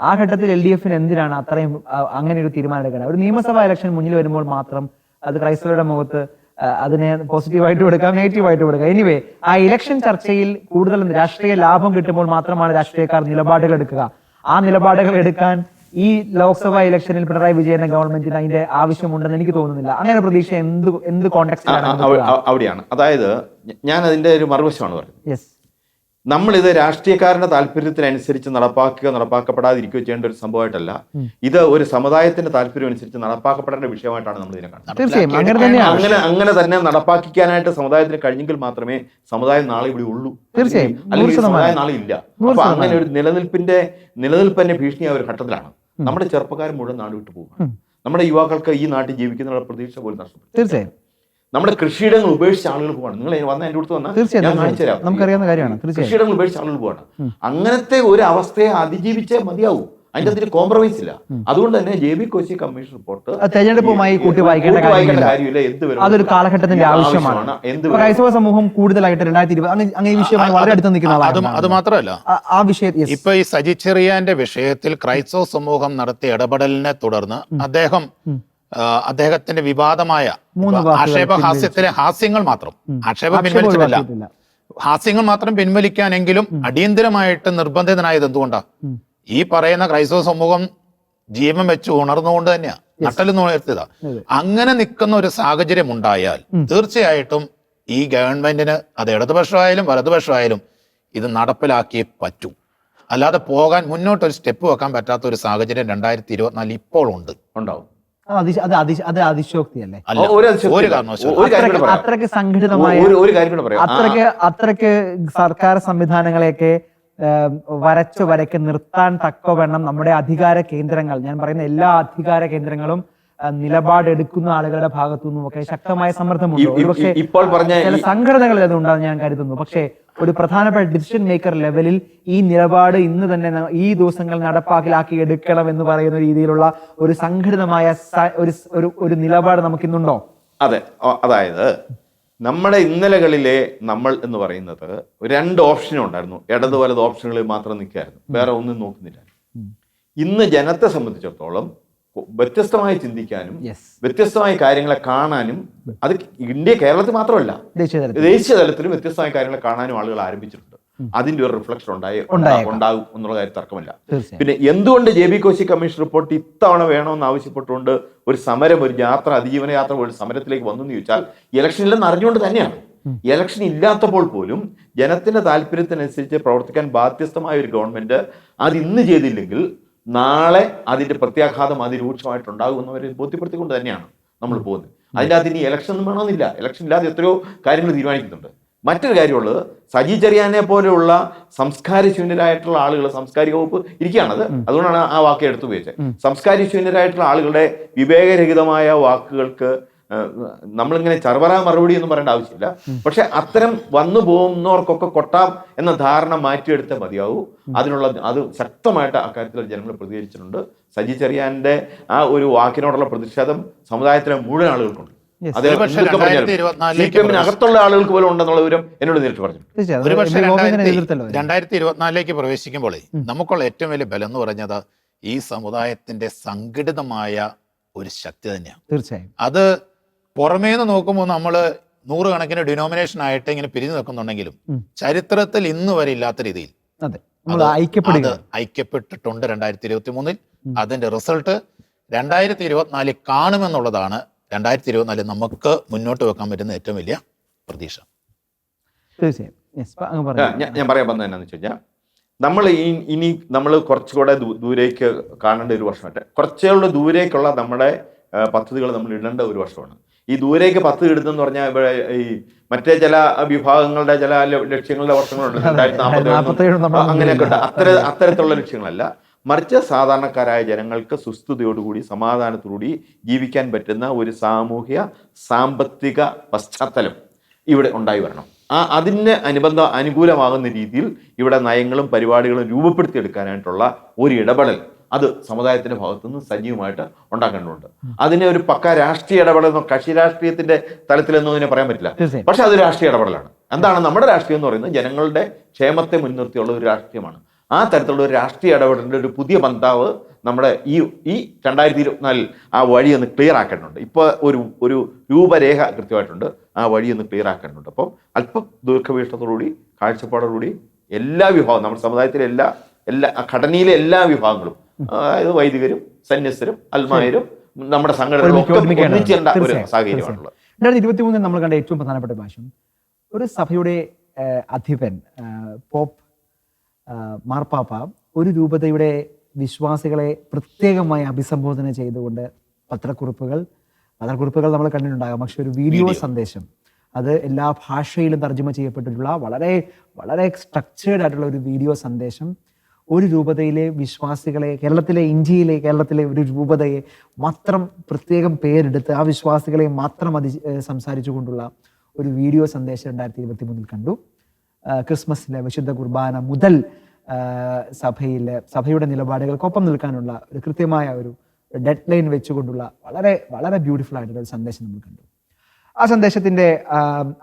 ആ ഘട്ടത്തിൽ എൽ ഡി എഫിന് എന്തിനാണ് അത്രയും അങ്ങനെ ഒരു തീരുമാനം എടുക്കേണ്ടത്? ഒരു നിയമസഭാ ഇലക്ഷൻ മുന്നിൽ വരുമ്പോൾ മാത്രം അത് ക്രൈസ്തവരുടെ മുഖത്ത് അതിനെ പോസിറ്റീവായിട്ട് കൊടുക്കാം നെഗറ്റീവായിട്ട് കൊടുക്കാം. എനിവേ ആ ഇലക്ഷൻ ചർച്ചയിൽ കൂടുതൽ രാഷ്ട്രീയ ലാഭം കിട്ടുമ്പോൾ മാത്രമാണ് രാഷ്ട്രീയക്കാർ നിലപാടുകൾ എടുക്കുക. ആ നിലപാടുകൾ എടുക്കാൻ ഈ ലോക്സഭാ ഇലക്ഷനിൽ പിണറായി വിജയന്റെ ഗവൺമെന്റിന് അതിന്റെ ആവശ്യമുണ്ടെന്ന് എനിക്ക് തോന്നുന്നില്ല. അങ്ങനെ പ്രതീക്ഷ എന്ത് എന്ത് അവ- അവിടെയാണ്. അതായത് ഞാൻ അതിന്റെ ഒരു മറുവശമാണ് പറഞ്ഞത്. യെസ് നമ്മളിത് രാഷ്ട്രീയക്കാരന്റെ താല്പര്യത്തിനനുസരിച്ച് നടപ്പാക്കുക നടപ്പാക്കപ്പെടാതിരിക്കുകയോ ചെയ്യേണ്ട ഒരു സംഭവമായിട്ടല്ല. ഇത് ഒരു സമുദായത്തിന്റെ താല്പര്യം അനുസരിച്ച് നടപ്പാക്കപ്പെടേണ്ട വിഷയമായിട്ടാണ് നമ്മൾ ഇതിനെ കാണുന്നത്. അങ്ങനെ അങ്ങനെ തന്നെ നടപ്പാക്കിക്കാനായിട്ട് സമുദായത്തിന് കഴിഞ്ഞെങ്കിൽ മാത്രമേ സമുദായം നാളെ ഇവിടെ ഉള്ളൂ. തീർച്ചയായും. അല്ലെങ്കിൽ. സമുദായം നാളെ ഇല്ല. അപ്പൊ അങ്ങനെ ഒരു നിലനിൽപ്പിന്റെ നിലനിൽപ്പ് തന്നെ ആ ഒരു ഘട്ടത്തിലാണ്. നമ്മുടെ ചെറുപ്പക്കാർ മുഴുവൻ നാട് വിട്ടു പോകും നമ്മുടെ യുവാക്കൾക്ക് ഈ നാട്ടിൽ ജീവിക്കുന്ന പ്രതീക്ഷ പോലും നഷ്ടപ്പെട്ടു. തീർച്ചയായും. നമ്മുടെ കൃഷിയിടങ്ങൾ ഉപേക്ഷിച്ച ആളുകൾ പോവാണ്. നിങ്ങൾ വന്ന എന്റെ അടുത്ത് വന്നാൽ തീർച്ചയായും. നമുക്കറിയാവുന്ന കാര്യമാണ്. കൃഷിയിടങ്ങൾ ഉപേക്ഷിച്ച ആളുകൾ പോവാണ്. അങ്ങനത്തെ ഒരു അവസ്ഥയെ അതിജീവിച്ചേ മതിയാവും. അതിന്റെ അതിന് കോംപ്രമൈസ് ഇല്ല. അതുകൊണ്ട് തന്നെ J B Koshy commission report തെരഞ്ഞെടുപ്പുമായി കൂട്ടി വായിക്കേണ്ട കാര്യമില്ല. എന്ത് വരും അതൊരു കാലഘട്ടത്തിന്റെ ആവശ്യമാണ്. എന്ത് ക്രൈസ്തവ സമൂഹം കൂടുതലായിട്ട് രണ്ടായിരത്തി ഇരുപത് വിഷയമായി വളരെ അടുത്ത് നിൽക്കുന്ന അത് മാത്രമല്ല. ആ- വിഷയത്തിൽ വിഷയം ഇപ്പൊ ഈ സജിച്ചെറിയാന്റെ വിഷയത്തിൽ ക്രൈസ്തവ സമൂഹം നടത്തിയ ഇടപെടലിനെ തുടർന്ന് അദ്ദേഹം അദ്ദേഹത്തിന്റെ വിവാദമായ ആക്ഷേപഹാസ്യത്തിലെ ഹാസ്യങ്ങൾ മാത്രം. ആക്ഷേപം പിൻവലിച്ചിട്ടില്ല. ഹാസ്യങ്ങൾ മാത്രം പിൻവലിക്കാനെങ്കിലും അടിയന്തരമായിട്ട് നിർബന്ധിതനായത് എന്തുകൊണ്ടാ? ഈ പറയുന്ന ക്രൈസ്തവ സമൂഹം ജീവൻ വെച്ച് ഉണർന്നുകൊണ്ട് തന്നെയാ. നട്ടൽ ഉയർത്തിയതാ അങ്ങനെ നിൽക്കുന്ന ഒരു സാഹചര്യം ഉണ്ടായാൽ തീർച്ചയായിട്ടും ഈ ഗവൺമെന്റിന് അത് ഇടതുപക്ഷമായാലും വലതുപക്ഷമായാലും ഇത് നടപ്പിലാക്കിയേ പറ്റൂ. അല്ലാതെ പോകാൻ മുന്നോട്ട് ഒരു സ്റ്റെപ്പ് വെക്കാൻ പറ്റാത്ത ഒരു സാഹചര്യം രണ്ടായിരത്തി ഇരുപത്തിനാലിൽ ഇപ്പോൾ ഉണ്ട്. ഉണ്ടാവും. അത് അതിശോക്തിയല്ലേ ഒരു അതിശയോക്തി ഒരു ഇല്ല. ഒരു കാര്യം കൂടെ അത്രയ്ക്ക് അത്രയ്ക്ക് സംഘടിതമായ ഒരു ഒരു കാര്യം കൂടെ പറയാം. ആ, അത്രയ്ക്ക് അത്രയ്ക്ക് സർക്കാർ സംവിധാനങ്ങളെയൊക്കെ വരച്ചു വരയ്ക്ക് നിർത്താൻ തക്കവണ്ണം നമ്മുടെ അധികാര കേന്ദ്രങ്ങൾ ഞാൻ പറയുന്ന എല്ലാ അധികാര കേന്ദ്രങ്ങളും നിലപാടെടുക്കുന്ന ആളുകളുടെ ഭാഗത്തു നിന്നും ഒക്കെ ശക്തമായ സമ്മർദ്ദമുണ്ട്. ഒരുപക്ഷെ ഇപ്പോൾ പറഞ്ഞ ചില സംഘടനകളിൽ അത് അതുണ്ടാകും ഞാൻ കരുതുന്നു. പക്ഷേ ഒരു പ്രധാനപ്പെട്ട ഡിസിഷൻ മേക്കർ ലെവലിൽ ഈ നിലപാട് ഇന്ന് തന്നെ ഈ ദിവസങ്ങൾ നടപ്പാക്കിലാക്കി എടുക്കണം എന്ന് പറയുന്ന രീതിയിലുള്ള ഒരു സംഘടിതമായ ഒരു ഒരു നിലപാട് നിലപാട് നമുക്കിന്നുണ്ടോ? അതെ. അതായത് നമ്മുടെ ഇന്നലകളിലെ നമ്മൾ എന്ന് പറയുന്നത് രണ്ട് ഓപ്ഷനും ഉണ്ടായിരുന്നു. ഇടത് വലത് ഓപ്ഷനുകളിൽ മാത്രം നിൽക്കായിരുന്നു വേറെ ഒന്നും നോക്കുന്നില്ല. ഇന്ന് ജനത്തെ സംബന്ധിച്ചിടത്തോളം വ്യത്യസ്തമായി ചിന്തിക്കാനും യെസ് വ്യത്യസ്തമായ കാര്യങ്ങളെ കാണാനും അത് ഇന്ത്യ കേരളത്തിൽ മാത്രമല്ല. ദേശീയ തലത്തിലും വ്യത്യസ്തമായ കാര്യങ്ങളെ കാണാനും ആളുകൾ ആരംഭിച്ചിട്ടുണ്ട്. അതിന്റെ ഒരു റിഫ്ലക്ഷൻ ഉണ്ടായി ഉണ്ടാകും എന്നുള്ള കാര്യം തർക്കമില്ല. പിന്നെ എന്തുകൊണ്ട് J B Koshy commission report ഇത്തവണ വേണമെന്ന് ആവശ്യപ്പെട്ടുകൊണ്ട് ഒരു സമരം ഒരു യാത്ര അതിജീവന യാത്ര ഒരു സമരത്തിലേക്ക് വന്നു എന്ന് ചോദിച്ചാൽ ഇലക്ഷൻ ഇല്ലെന്ന് അറിഞ്ഞുകൊണ്ട് തന്നെയാണ്. ഇലക്ഷൻ ഇല്ലാത്തപ്പോൾ പോലും ജനത്തിന്റെ താല്പര്യത്തിനനുസരിച്ച് പ്രവർത്തിക്കാൻ ബാധ്യസ്ഥമായ ഒരു ഗവൺമെന്റ് അത് ഇന്ന് ചെയ്തില്ലെങ്കിൽ നാളെ അതിന്റെ പ്രത്യാഘാതം അതിരൂക്ഷമായിട്ടുണ്ടാകും എന്നവരെ ബോധ്യപ്പെടുത്തിക്കൊണ്ട് തന്നെയാണ് നമ്മൾ പോകുന്നത്. അതിന്റെ അകത്ത് ഇനി ഇലക്ഷൻ ഒന്നും വേണമെന്നില്ല. ഇലക്ഷൻ ഇല്ലാതെ എത്രയോ കാര്യങ്ങൾ തീരുമാനിക്കുന്നുണ്ട്. മറ്റൊരു കാര്യമുള്ളത് സജി ചെറിയാനെ പോലെയുള്ള സംസ്കാരശൂന്യരായിട്ടുള്ള ആളുകൾ സാംസ്കാരിക വകുപ്പ് ഇരിക്കുകയാണത്. അതുകൊണ്ടാണ് ആ വാക്ക് എടുത്തു ഉപയോഗിച്ചത്. സംസ്കാരശൂന്യരായിട്ടുള്ള ആളുകളുടെ വിവേകരഹിതമായ വാക്കുകൾക്ക് നമ്മളിങ്ങനെ ചർവറ മറുപടി എന്ന് പറയേണ്ട ആവശ്യമില്ല. പക്ഷെ അത്തരം വന്നു പോകുന്നവർക്കൊക്കെ കൊട്ടാം എന്ന ധാരണ മാറ്റിയെടുത്തേ മതിയാവൂ. അതിനുള്ള അത് ശക്തമായിട്ട് അക്കാര്യത്തിൽ ജനങ്ങൾ പ്രതികരിച്ചിട്ടുണ്ട്. സജി ചെറിയാന്റെ ആ ഒരു വാക്കിനോടുള്ള പ്രതിഷേധം സമുദായത്തിലെ മുഴുവൻ ആളുകൾക്കുണ്ട്. അകത്തുള്ള ആളുകൾക്ക് പോലും ഉണ്ടെന്നുള്ള വിവരം എന്നോട് നേരിട്ട് പറഞ്ഞു രണ്ടായിരത്തി ഇരുപത്തിനാലിലേക്ക് പ്രവേശിക്കുമ്പോഴേ നമുക്കുള്ള ഏറ്റവും വലിയ ബലം എന്ന് പറഞ്ഞത് ഈ സമുദായത്തിന്റെ സംഘടിതമായ ഒരു ശക്തി തന്നെയാണ്. തീർച്ചയായും. അത് പുറമേ നിന്ന് നോക്കുമ്പോൾ നമ്മൾ നൂറുകണക്കിന് ഡിനോമിനേഷൻ ആയിട്ട് ഇങ്ങനെ പിരിഞ്ഞു നിൽക്കുന്നുണ്ടെങ്കിലും. ചരിത്രത്തിൽ ഇന്ന് വരെ ഇല്ലാത്ത രീതിയിൽ. ഐക്യപ്പെടുക ഐക്യപ്പെട്ടിട്ടുണ്ട് രണ്ടായിരത്തി ഇരുപത്തി മൂന്നിൽ അതിന്റെ റിസൾട്ട് രണ്ടായിരത്തി ഇരുപത്തിനാലിൽ കാണുമെന്നുള്ളതാണ് രണ്ടായിരത്തി ഇരുപത്തിനാലിൽ നമുക്ക് മുന്നോട്ട് വെക്കാൻ പറ്റുന്ന ഏറ്റവും വലിയ പ്രതീക്ഷ. തീർച്ചയായും. ഞാൻ പറയാൻ വന്നത് എന്നാന്ന് വെച്ച് കഴിഞ്ഞാൽ നമ്മൾ ഈ ഇനി നമ്മൾ കുറച്ചുകൂടെ ദൂരേക്ക് കാണേണ്ട ഒരു വർഷമായിട്ട്. കുറച്ചുകൂടെ ദൂരേക്കുള്ള നമ്മുടെ പദ്ധതികൾ നമ്മൾ ഇടേണ്ട ഒരു വർഷമാണ്. ഈ ദൂരേക്ക് പത്ത് കിടുന്നെന്ന് പറഞ്ഞാൽ ഈ മറ്റേ ചില വിഭാഗങ്ങളുടെ ചില ലക്ഷ്യങ്ങളുടെ വർഷങ്ങളുണ്ട്. രണ്ടായിരത്തി നമ്മൾ അങ്ങനെയൊക്കെ ഉണ്ട്. അത്തര അത്തരത്തിലുള്ള ലക്ഷ്യങ്ങളല്ല. മറിച്ച് സാധാരണക്കാരായ ജനങ്ങൾക്ക് സുസ്ഥിതിയോടുകൂടി സമാധാനത്തോടുകൂടി ജീവിക്കാൻ പറ്റുന്ന ഒരു സാമൂഹ്യ സാമ്പത്തിക പശ്ചാത്തലം ഇവിടെ ഉണ്ടായി വരണം. ആ അതിന് അനുബന്ധ അനുകൂലമാകുന്ന രീതിയിൽ ഇവിടെ നയങ്ങളും പരിപാടികളും രൂപപ്പെടുത്തിയെടുക്കാനായിട്ടുള്ള ഒരു ഇടപെടൽ അത് സമുദായത്തിന്റെ ഭാഗത്തുനിന്ന് സജീവമായിട്ട് ഉണ്ടാക്കേണ്ടതുണ്ട്. അതിനെ ഒരു പക്ക രാഷ്ട്രീയ ഇടപെടൽ കക്ഷി രാഷ്ട്രീയത്തിന്റെ തലത്തിലെന്നും അതിനെ പറയാൻ പറ്റില്ല. പക്ഷെ അത് രാഷ്ട്രീയ ഇടപെടലാണ്. എന്താണ് നമ്മുടെ രാഷ്ട്രീയം എന്ന് പറയുന്നത്? ജനങ്ങളുടെ ക്ഷേമത്തെ മുൻനിർത്തിയുള്ള ഒരു രാഷ്ട്രീയമാണ്. ആ തരത്തിലുള്ള ഒരു രാഷ്ട്രീയ ഇടപെടലിന്റെ ഒരു പുതിയ ബന്ധാവ് നമ്മുടെ ഈ ഈ രണ്ടായിരത്തി ഇരുപത്തിനാലിൽ ആ വഴി ഒന്ന് ക്ലിയർ ആക്കേണ്ടതുണ്ട്. ഇപ്പോൾ ഒരു ഒരു രൂപരേഖ കൃത്യമായിട്ടുണ്ട്. ആ വഴി ഒന്ന് ക്ലിയർ ആക്കേണ്ടതുണ്ട്. അപ്പം അല്പം ദീർഘവീക്ഷണത്തോടുകൂടി കാഴ്ചപ്പാടോടുകൂടി എല്ലാ വിഭാഗവും നമ്മുടെ സമുദായത്തിലെ എല്ലാ എല്ലാ ഘടനയിലെ എല്ലാ വിഭാഗങ്ങളും അതായത് വൈദികരും സന്യസ്തരും അൽമായരും നമ്മുടെ സംഘടന ഒരു തീർച്ചയായും, സാഹചര്യമാണുള്ളത്. രണ്ടായിരത്തി ഇരുപത്തി മൂന്നിൽ നമ്മൾ കണ്ട ഏറ്റവും പ്രധാനപ്പെട്ട ഭാഷം ഒരു സഭയുടെ അധിപൻ പോപ്പ് മാർപ്പാപ്പ ഒരു രൂപതയുടെ വിശ്വാസികളെ പ്രത്യേകമായി അഭിസംബോധന ചെയ്തുകൊണ്ട് പത്രക്കുറിപ്പുകൾ പത്രക്കുറിപ്പുകൾ നമ്മൾ കണ്ടിട്ടുണ്ടാകാം. പക്ഷെ ഒരു വീഡിയോ സന്ദേശം. അത് എല്ലാ ഭാഷയിലും തർജമ ചെയ്യപ്പെട്ടിട്ടുള്ള വളരെ വളരെ സ്ട്രക്ചേർഡ് ആയിട്ടുള്ള ഒരു വീഡിയോ സന്ദേശം ഒരു രൂപതയിലെ വിശ്വാസികളെ കേരളത്തിലെ ഇന്ത്യയിലെ കേരളത്തിലെ ഒരു രൂപതയെ മാത്രം പ്രത്യേകം പേരെടുത്ത് ആ വിശ്വാസികളെ മാത്രം അതി സംസാരിച്ചു സംസാരിച്ചുകൊണ്ടുള്ള ഒരു വീഡിയോ സന്ദേശം രണ്ടായിരത്തി ഇരുപത്തി മൂന്നിൽ കണ്ടു ക്രിസ്മസിലെ വിശുദ്ധ കുർബാന മുതൽ സഭയിലെ സഭയുടെ നിലപാടുകൾക്കൊപ്പം നിൽക്കാനുള്ള ഒരു കൃത്യമായ ഒരു ഡെഡ് ലൈൻ വെച്ചുകൊണ്ടുള്ള വളരെ വളരെ ബ്യൂട്ടിഫുൾ ആയിട്ടുള്ള ഒരു സന്ദേശം നമ്മൾ കണ്ടു. ആ സന്ദേശത്തിന്റെ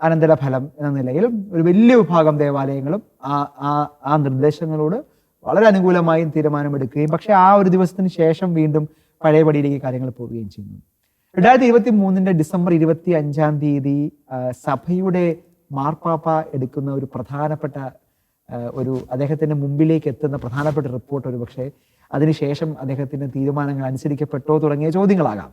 അനന്തരഫലം എന്ന നിലയിൽ ഒരു വലിയ വിഭാഗം ദേവാലയങ്ങളും ആ ആ നിർദ്ദേശങ്ങളോട് വളരെ അനുകൂലമായും തീരുമാനമെടുക്കുകയും പക്ഷെ ആ ഒരു ദിവസത്തിന് ശേഷം വീണ്ടും പഴയപടിയിലേക്ക് കാര്യങ്ങൾ പോവുകയും ചെയ്യുന്നു. രണ്ടായിരത്തി ഇരുപത്തി മൂന്നിന്റെ ഡിസംബർ ഇരുപത്തി അഞ്ചാം തീയതി സഭയുടെ മാർപ്പാപ്പ എടുക്കുന്ന ഒരു പ്രധാനപ്പെട്ട ഒരു അദ്ദേഹത്തിന്റെ മുമ്പിലേക്ക് എത്തുന്ന പ്രധാനപ്പെട്ട റിപ്പോർട്ട് ഒരു പക്ഷേ അതിനുശേഷം അദ്ദേഹത്തിന്റെ തീരുമാനങ്ങൾ അനുസരിക്കപ്പെട്ടോ തുടങ്ങിയ ചോദ്യങ്ങളാകാം.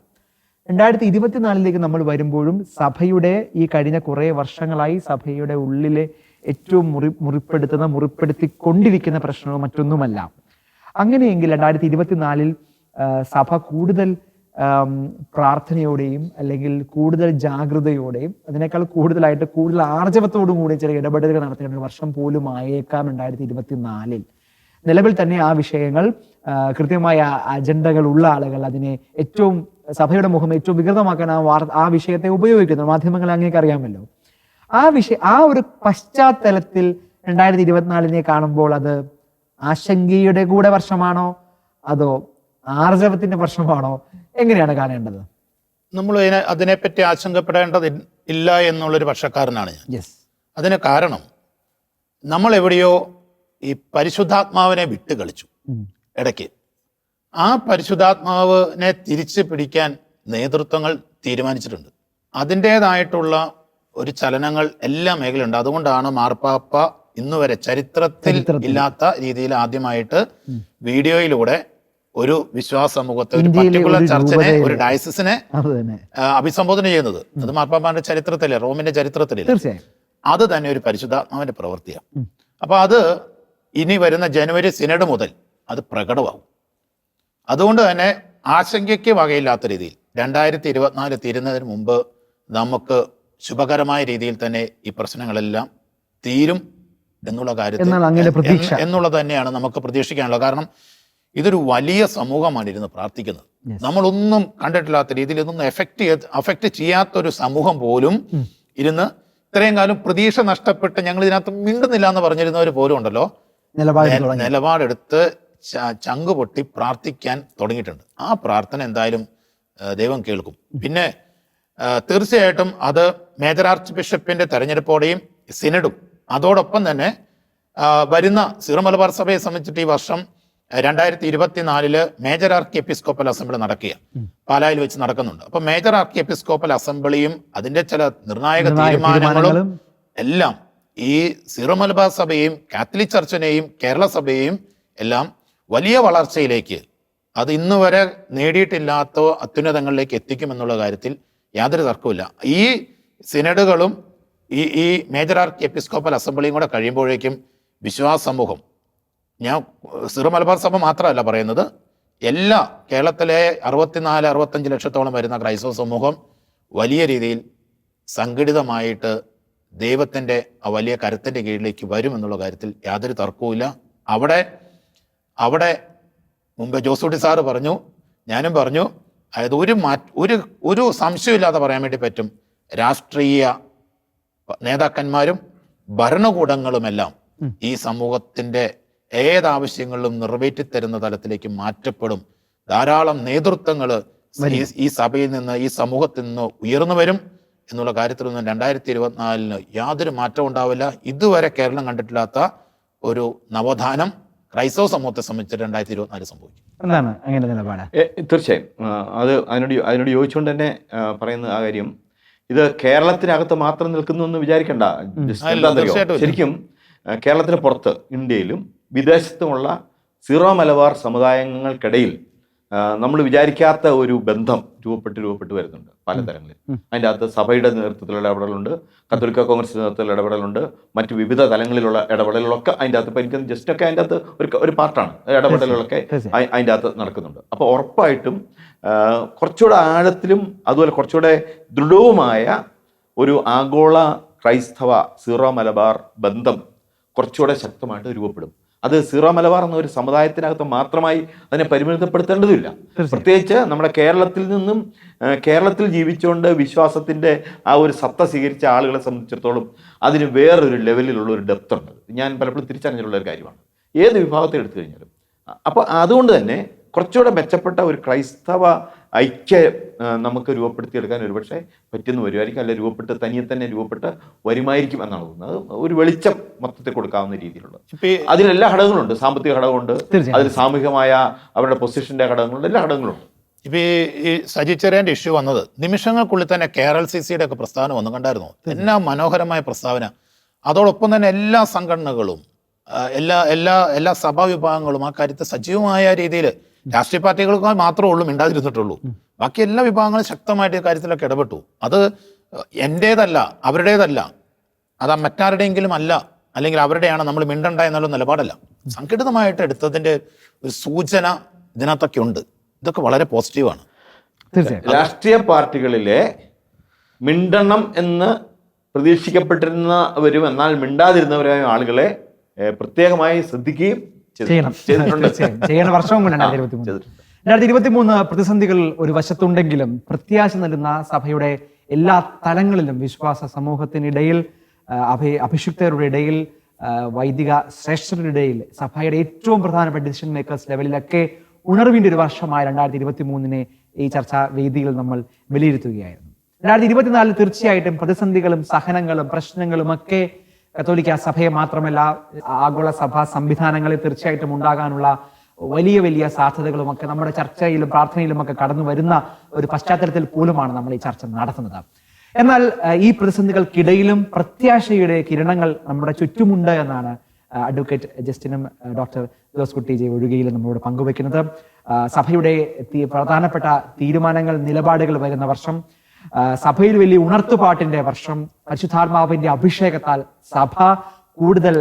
രണ്ടായിരത്തി ഇരുപത്തിനാലിലേക്ക് നമ്മൾ വരുമ്പോഴും സഭയുടെ ഈ കഴിഞ്ഞ കുറേ വർഷങ്ങളായി സഭയുടെ ഉള്ളിലെ ഏറ്റവും മുറി മുറിപ്പെടുത്തുന്ന മുറിപ്പെടുത്തിക്കൊണ്ടിരിക്കുന്ന പ്രശ്നവും മറ്റൊന്നുമല്ല. അങ്ങനെയെങ്കിൽ രണ്ടായിരത്തി ഇരുപത്തിനാലിൽ സഭ കൂടുതൽ പ്രാർത്ഥനയോടെയും അല്ലെങ്കിൽ കൂടുതൽ ജാഗ്രതയോടെയും അതിനേക്കാൾ കൂടുതലായിട്ട് കൂടുതൽ ആർജവത്തോടും കൂടി ചില ഇടപെടലുകൾ നടത്തേണ്ട ഒരു വർഷം പോലും ആയേക്കാം രണ്ടായിരത്തി ഇരുപത്തിനാലിൽ നിലവിൽ തന്നെ ആ വിഷയങ്ങൾ കൃത്യമായ അജണ്ടകൾ ഉള്ള ആളുകൾ അതിനെ ഏറ്റവും സഭയുടെ മുഖം ഏറ്റവും വികൃതമാക്കാൻ ആ വാർ ആ വിഷയത്തെ ഉപയോഗിക്കുന്നു. മാധ്യമങ്ങൾ അങ്ങേക്ക് അറിയാമല്ലോ. ആ വിഷയ ആ ഒരു പശ്ചാത്തലത്തിൽ രണ്ടായിരത്തി ഇരുപത്തിനാലിനെ കാണുമ്പോൾ അത് ആശങ്കയുടെ കൂടെ വർഷമാണോ? അതോ ആർജവത്തിന്റെ വർഷമാണോ? എങ്ങനെയാണ് കാണേണ്ടത്? നമ്മൾ അതിനെ അതിനെപ്പറ്റി ആശങ്കപ്പെടേണ്ടത് ഇല്ല എന്നുള്ളൊരു പക്ഷക്കാരനാണ് ഞാൻ. യെസ് അതിന് കാരണം നമ്മൾ എവിടെയോ ഈ പരിശുദ്ധാത്മാവിനെ വിട്ട് കളിച്ചു ഇടയ്ക്ക്. ആ പരിശുദ്ധാത്മാവിനെ തിരിച്ച് പിടിക്കാൻ നേതൃത്വങ്ങൾ തീരുമാനിച്ചിട്ടുണ്ട്. അതിന്റെതായിട്ടുള്ള ഒരു ചലനങ്ങൾ എല്ലാ മേഖലയുണ്ട് അതുകൊണ്ടാണ് മാർപ്പാപ്പ ഇന്ന് വരെ ചരിത്രത്തിൽ. ഇല്ലാത്ത രീതിയിൽ ആദ്യമായിട്ട് വീഡിയോയിലൂടെ ഒരു വിശ്വാസ സമൂഹത്തെ ഒരു പർട്ടിക്കുലർ ചർച്ചിനെ ഒരു ഡയസിസിനെ ആ, അഭിസംബോധന ചെയ്യുന്നത്. അത് മാർപ്പാപ്പാന്റെ ചരിത്രത്തിലെ റോമിന്റെ ചരിത്രത്തിലില്ല അത് തന്നെ ഒരു പരിശുദ്ധാത്മാവിന്റെ പ്രവൃത്തിയാണ്. അപ്പൊ അത് ഇനി വരുന്ന ജനുവരി സിനഡ് മുതൽ അത് പ്രകടമാവും അതുകൊണ്ട് തന്നെ ആശങ്കയ്ക്ക് വകയില്ലാത്ത രീതിയിൽ രണ്ടായിരത്തി ഇരുപത്തിനാല് തീരുന്നതിന് മുമ്പ് നമുക്ക് ശുഭകരമായ രീതിയിൽ തന്നെ ഈ പ്രശ്നങ്ങളെല്ലാം തീരും എന്നുള്ള കാര്യത്തിൽ എന്നുള്ളത് തന്നെയാണ് നമുക്ക് പ്രതീക്ഷിക്കാനുള്ളത്. കാരണം ഇതൊരു വലിയ സമൂഹമാണ് ഇരുന്ന് പ്രാർത്ഥിക്കുന്നത്. നമ്മളൊന്നും കണ്ടിട്ടില്ലാത്ത രീതിയിൽ ഇതൊന്നും എഫക്ട് ചെയ്ത് അഫക്റ്റ് ചെയ്യാത്തൊരു സമൂഹം പോലും ഇരുന്ന് ഇത്രയും കാലം പ്രതീക്ഷ നഷ്ടപ്പെട്ട് ഞങ്ങൾ ഇതിനകത്ത് മിണ്ടുന്നില്ല എന്ന് പറഞ്ഞിരുന്നവർ പോലും ഉണ്ടല്ലോ. നിലപാടെടുത്ത് ചങ്കുപൊട്ടി ചങ്ക് പൊട്ടി പ്രാർത്ഥിക്കാൻ തുടങ്ങിയിട്ടുണ്ട്. ആ പ്രാർത്ഥന എന്തായാലും ദൈവം കേൾക്കും. പിന്നെ തീർച്ചയായിട്ടും അത് മേജർ ആർച്ച് ബിഷപ്പിന്റെ തെരഞ്ഞെടുപ്പോടെയും സിനഡും അതോടൊപ്പം തന്നെ വരുന്ന സിറോ മലബാർ സഭയെ സംബന്ധിച്ചിട്ട് ഈ വർഷം രണ്ടായിരത്തി ഇരുപത്തിനാലിൽ മേജർ ആർക്കി എപ്പിസ്കോപ്പൽ അസംബ്ലി നടക്കുക പാലായിൽ വെച്ച് നടക്കുന്നുണ്ട്. അപ്പൊ മേജർ ആർക്കി എപ്പിസ്കോപ്പൽ അസംബ്ലിയും അതിന്റെ ചില നിർണായക തീരുമാനങ്ങളും തീരുമാനങ്ങളും. എല്ലാം ഈ സിറോ മലബാർ സഭയെയും കാത്തലിക് ചർച്ചിനെയും കേരള സഭയെയും എല്ലാം വലിയ വളർച്ചയിലേക്ക് അത് ഇന്നുവരെ നേടിയിട്ടില്ലാത്ത അത്യുന്നതങ്ങളിലേക്ക് എത്തിക്കുമെന്നുള്ള കാര്യത്തിൽ യാതൊരു തർക്കവുമില്ല. ഈ സിനഡുകളും ഈ ഈ മേജർ ആർക്ക് എപ്പിസ്കോപ്പൽ അസംബ്ലിയും കൂടെ കഴിയുമ്പോഴേക്കും വിശ്വാസ സമൂഹം ഞാൻ സിറു മലബാർ സഭ മാത്രമല്ല പറയുന്നത് എല്ലാ കേരളത്തിലെ അറുപത്തിനാല് അറുപത്തഞ്ച് ലക്ഷത്തോളം വരുന്ന ക്രൈസ്തവ സമൂഹം വലിയ രീതിയിൽ സംഘടിതമായിട്ട് ദൈവത്തിന്റെ ആ വലിയ കരുത്തിന്റെ കീഴിലേക്ക് വരും എന്നുള്ള കാര്യത്തിൽ യാതൊരു തർക്കവുമില്ല. അവിടെ അവിടെ മുമ്പ് ജോസൂട്ടി സാറ് പറഞ്ഞു ഞാനും പറഞ്ഞു അതായത് ഒരു മാറ്റ ഒരു ഒരു സംശയമില്ലാതെ പറയാൻ വേണ്ടി പറ്റും. രാഷ്ട്രീയ നേതാക്കന്മാരും ഭരണകൂടങ്ങളുമെല്ലാം ഈ സമൂഹത്തിന്റെ ഏതാവശ്യങ്ങളിലും നിറവേറ്റിത്തരുന്ന തലത്തിലേക്ക് മാറ്റപ്പെടും. ധാരാളം നേതൃത്വങ്ങൾ ഈ സഭയിൽ നിന്ന് ഈ സമൂഹത്തിൽ നിന്ന് ഉയർന്നു വരും എന്നുള്ള കാര്യത്തിൽ കാര്യത്തിലൊന്നും രണ്ടായിരത്തി ഇരുപത്തിനാലിന് യാതൊരു മാറ്റവും ഉണ്ടാവില്ല. ഇതുവരെ കേരളം കണ്ടിട്ടില്ലാത്ത ഒരു നവോത്ഥാനം ക്രൈസ്തവ സമൂഹത്തെ സംബന്ധിച്ച് രണ്ടായിരത്തി ഇരുപത്തിനാല് സംഭവിക്കും. എന്താണ്? അങ്ങനെ നിലപാട് തീർച്ചയായും. ആ, അത് അതിനോട് അതിനോട് ചോദിച്ചുകൊണ്ട് തന്നെ പറയുന്ന ആ കാര്യം. ഇത് കേരളത്തിനകത്ത് മാത്രം നിൽക്കുന്നു എന്ന് വിചാരിക്കണ്ട. ശരിക്കും കേരളത്തിന് പുറത്ത് ഇന്ത്യയിലും വിദേശത്തുമുള്ള സീറോ മലബാർ സമുദായങ്ങൾക്കിടയിൽ നമ്മൾ വിചാരിക്കാത്ത ഒരു ബന്ധം രൂപപ്പെട്ട് രൂപപ്പെട്ട് വരുന്നുണ്ട് പലതരങ്ങളിൽ. അതിന്റെ അകത്ത് സഭയുടെ നേതൃത്വത്തിലുള്ള ഇടപെടലുണ്ട് കത്തോലിക്ക കോൺഗ്രസ് നേതൃത്വത്തിലുള്ള ഇടപെടലുണ്ട് മറ്റ് വിവിധ തലങ്ങളിലുള്ള ഇടപെടലുകളൊക്കെ അതിന്റെ അകത്ത് എനിക്ക് ജസ്റ്റ് ഒക്കെ അതിന്റെ അകത്ത് ഒരു ഒരു പാർട്ടാണ്. ഇടപെടലുകളൊക്കെ. അതിന്റെ അകത്ത് നടക്കുന്നുണ്ട്. അപ്പോൾ ഉറപ്പായിട്ടും കുറച്ചുകൂടെ ആഴത്തിലും അതുപോലെ കുറച്ചുകൂടെ ദൃഢവുമായ ഒരു ആഗോള ക്രൈസ്തവ സീറോ മലബാർ ബന്ധം കുറച്ചുകൂടെ ശക്തമായിട്ട് രൂപപ്പെടും. അത് സീറോ മലബാർ എന്ന ഒരു സമുദായത്തിനകത്ത് മാത്രമായി അതിനെ പരിമിതപ്പെടുത്തേണ്ടതില്ല. പ്രത്യേകിച്ച് നമ്മുടെ കേരളത്തിൽ നിന്നും കേരളത്തിൽ ജീവിച്ചുകൊണ്ട് വിശ്വാസത്തിന്റെ ആ ഒരു സത്ത സ്വീകരിച്ച ആളുകളെ സംബന്ധിച്ചിടത്തോളം അതിന് വേറൊരു ലെവലിലുള്ള ഒരു ഡെപ്ത് ഉണ്ട്. ഞാൻ പലപ്പോഴും തിരിച്ചറിഞ്ഞിട്ടുള്ള ഒരു കാര്യമാണ്. ഏത് വിഭാഗത്തെ എടുത്തു കഴിഞ്ഞാലും. അപ്പോൾ അതുകൊണ്ട് തന്നെ കുറച്ചുകൂടെ മെച്ചപ്പെട്ട ഒരു ക്രൈസ്തവ ഐക്യ നമുക്ക് രൂപപ്പെടുത്തിയെടുക്കാൻ ഒരുപക്ഷെ പറ്റുന്ന വരുമായിരിക്കും അല്ലെ രൂപപ്പെട്ട് തനിയെ തന്നെ രൂപപ്പെട്ട് വരുമായിരിക്കും എന്നാണ് തോന്നുന്നത്. അത് ഒരു വെളിച്ചം മൊത്തത്തിൽ കൊടുക്കാവുന്ന രീതിയിലുള്ള അതിലെല്ലാ ഘടകങ്ങളുണ്ട്. സാമ്പത്തിക ഘടകമുണ്ട്. അതിൽ സാമൂഹികമായ അവരുടെ പൊസിഷന്റെ ഘടകങ്ങളുണ്ട്. എല്ലാ ഘടകങ്ങളുണ്ട്. ഇപ്പൊ ഈ ഈ സജി ചെറിയാന്റെ ഇഷ്യൂ വന്നത് നിമിഷങ്ങൾക്കുള്ളിൽ തന്നെ കേരൾ സി സിയുടെ ഒക്കെ പ്രസ്താവന വന്നു. കണ്ടായിരുന്നു? എല്ലാ മനോഹരമായ പ്രസ്താവന. അതോടൊപ്പം തന്നെ എല്ലാ സംഘടനകളും എല്ലാ എല്ലാ എല്ലാ സഭാ വിഭാഗങ്ങളും ആ കാര്യത്തെ സജീവമായ രീതിയിൽ രാഷ്ട്രീയ പാർട്ടികൾക്ക് മാത്രമേ ഉള്ളൂ മിണ്ടാതിരുന്നിട്ടുള്ളൂ. ബാക്കി എല്ലാ വിഭാഗങ്ങളും ശക്തമായിട്ട് ഈ കാര്യത്തിലൊക്കെ ഇടപെട്ടു. അത് എന്റേതല്ല അവരുടേതല്ല അത് മറ്റാരുടെയെങ്കിലും അല്ല അല്ലെങ്കിൽ അവരുടെയാണ് നമ്മൾ മിണ്ടണ്ട എന്നുള്ള നിലപാടല്ല. സംഘടിതമായിട്ട് എടുത്തതിന്റെ ഒരു സൂചന ഇതിനകത്തൊക്കെ ഉണ്ട്. ഇതൊക്കെ വളരെ പോസിറ്റീവാണ്. തീർച്ചയായും. രാഷ്ട്രീയ പാർട്ടികളിലെ മിണ്ടണം എന്ന് പ്രതീക്ഷിക്കപ്പെട്ടിരുന്നവരും എന്നാൽ മിണ്ടാതിരുന്നവരായ ആളുകളെ പ്രത്യേകമായി ശ്രദ്ധിക്കുകയും ചെയ്യണം. ചെയ്യേണ്ട കൊണ്ട് രണ്ടായിരത്തി ഇരുപത്തി മൂന്ന് പ്രതിസന്ധികൾ ഒരു വശത്തുണ്ടെങ്കിലും പ്രത്യാശ നൽകുന്ന സഭയുടെ എല്ലാ തലങ്ങളിലും വിശ്വാസ സമൂഹത്തിനിടയിൽ അഭി അഭിഷിക്തരുടെ ഇടയിൽ വൈദിക ശ്രേഷ്ഠരുടെ ഇടയിൽ സഭയുടെ ഏറ്റവും പ്രധാനപ്പെട്ട ഡിസിഷൻ മേക്കേഴ്സ് ലെവലിലൊക്കെ ഉണർവിന്റെ ഒരു വർഷമായ രണ്ടായിരത്തി ഇരുപത്തി മൂന്നിനെ ഈ ചർച്ചാ വേദിയിൽ നമ്മൾ വിലയിരുത്തുകയായിരുന്നു. രണ്ടായിരത്തി ഇരുപത്തിനാലിൽ തീർച്ചയായിട്ടും പ്രതിസന്ധികളും സഹനങ്ങളും പ്രശ്നങ്ങളും ഒക്കെ കത്തോലിക്ക സഭയെ മാത്രമല്ല ആഗോള സഭാ സംവിധാനങ്ങളിൽ തീർച്ചയായിട്ടും ഉണ്ടാകാനുള്ള വലിയ വലിയ സാധ്യതകളുമൊക്കെ നമ്മുടെ ചർച്ചയിലും പ്രാർത്ഥനയിലും ഒക്കെ കടന്നു വരുന്ന ഒരു പശ്ചാത്തലത്തിൽ പോലുമാണ് നമ്മൾ ഈ ചർച്ച നടത്തുന്നത്. എന്നാൽ ഈ പ്രതിസന്ധികൾക്കിടയിലും പ്രത്യാശയുടെ കിരണങ്ങൾ നമ്മുടെ ചുറ്റുമുണ്ട് എന്നാണ് അഡ്വക്കേറ്റ് ജസ്റ്റിനും ഡോക്ടർ ജോസ് കുട്ടി ജെ ഒഴുകയിലും നമ്മളോട് പങ്കുവെക്കുന്നത് സഭയുടെ പ്രധാനപ്പെട്ട തീരുമാനങ്ങൾ നിലപാടുകൾ വരുന്ന വർഷം സഭയിൽ വലിയ ഉണർത്തുപാട്ടിന്റെ വർഷം പരിശുദ്ധാത്മാവിന്റെ അഭിഷേകത്താൽ സഭ കൂടുതൽ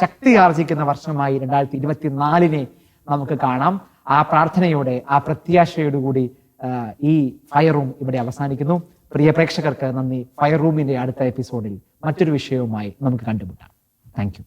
ശക്തി ആർജിക്കുന്ന വർഷമായി രണ്ടായിരത്തി ഇരുപത്തിനാലിനെ നമുക്ക് കാണാം. ആ പ്രാർത്ഥനയോടെ ആ പ്രത്യാശയോടുകൂടി കൂടി ഈ ഫയർ റൂം ഇവിടെ അവസാനിക്കുന്നു. പ്രിയ പ്രേക്ഷകർക്ക് നന്ദി. ഫയർ റൂമിന്റെ അടുത്ത എപ്പിസോഡിൽ മറ്റൊരു വിഷയവുമായി നമുക്ക് കണ്ടുമുട്ടാം. Thank you.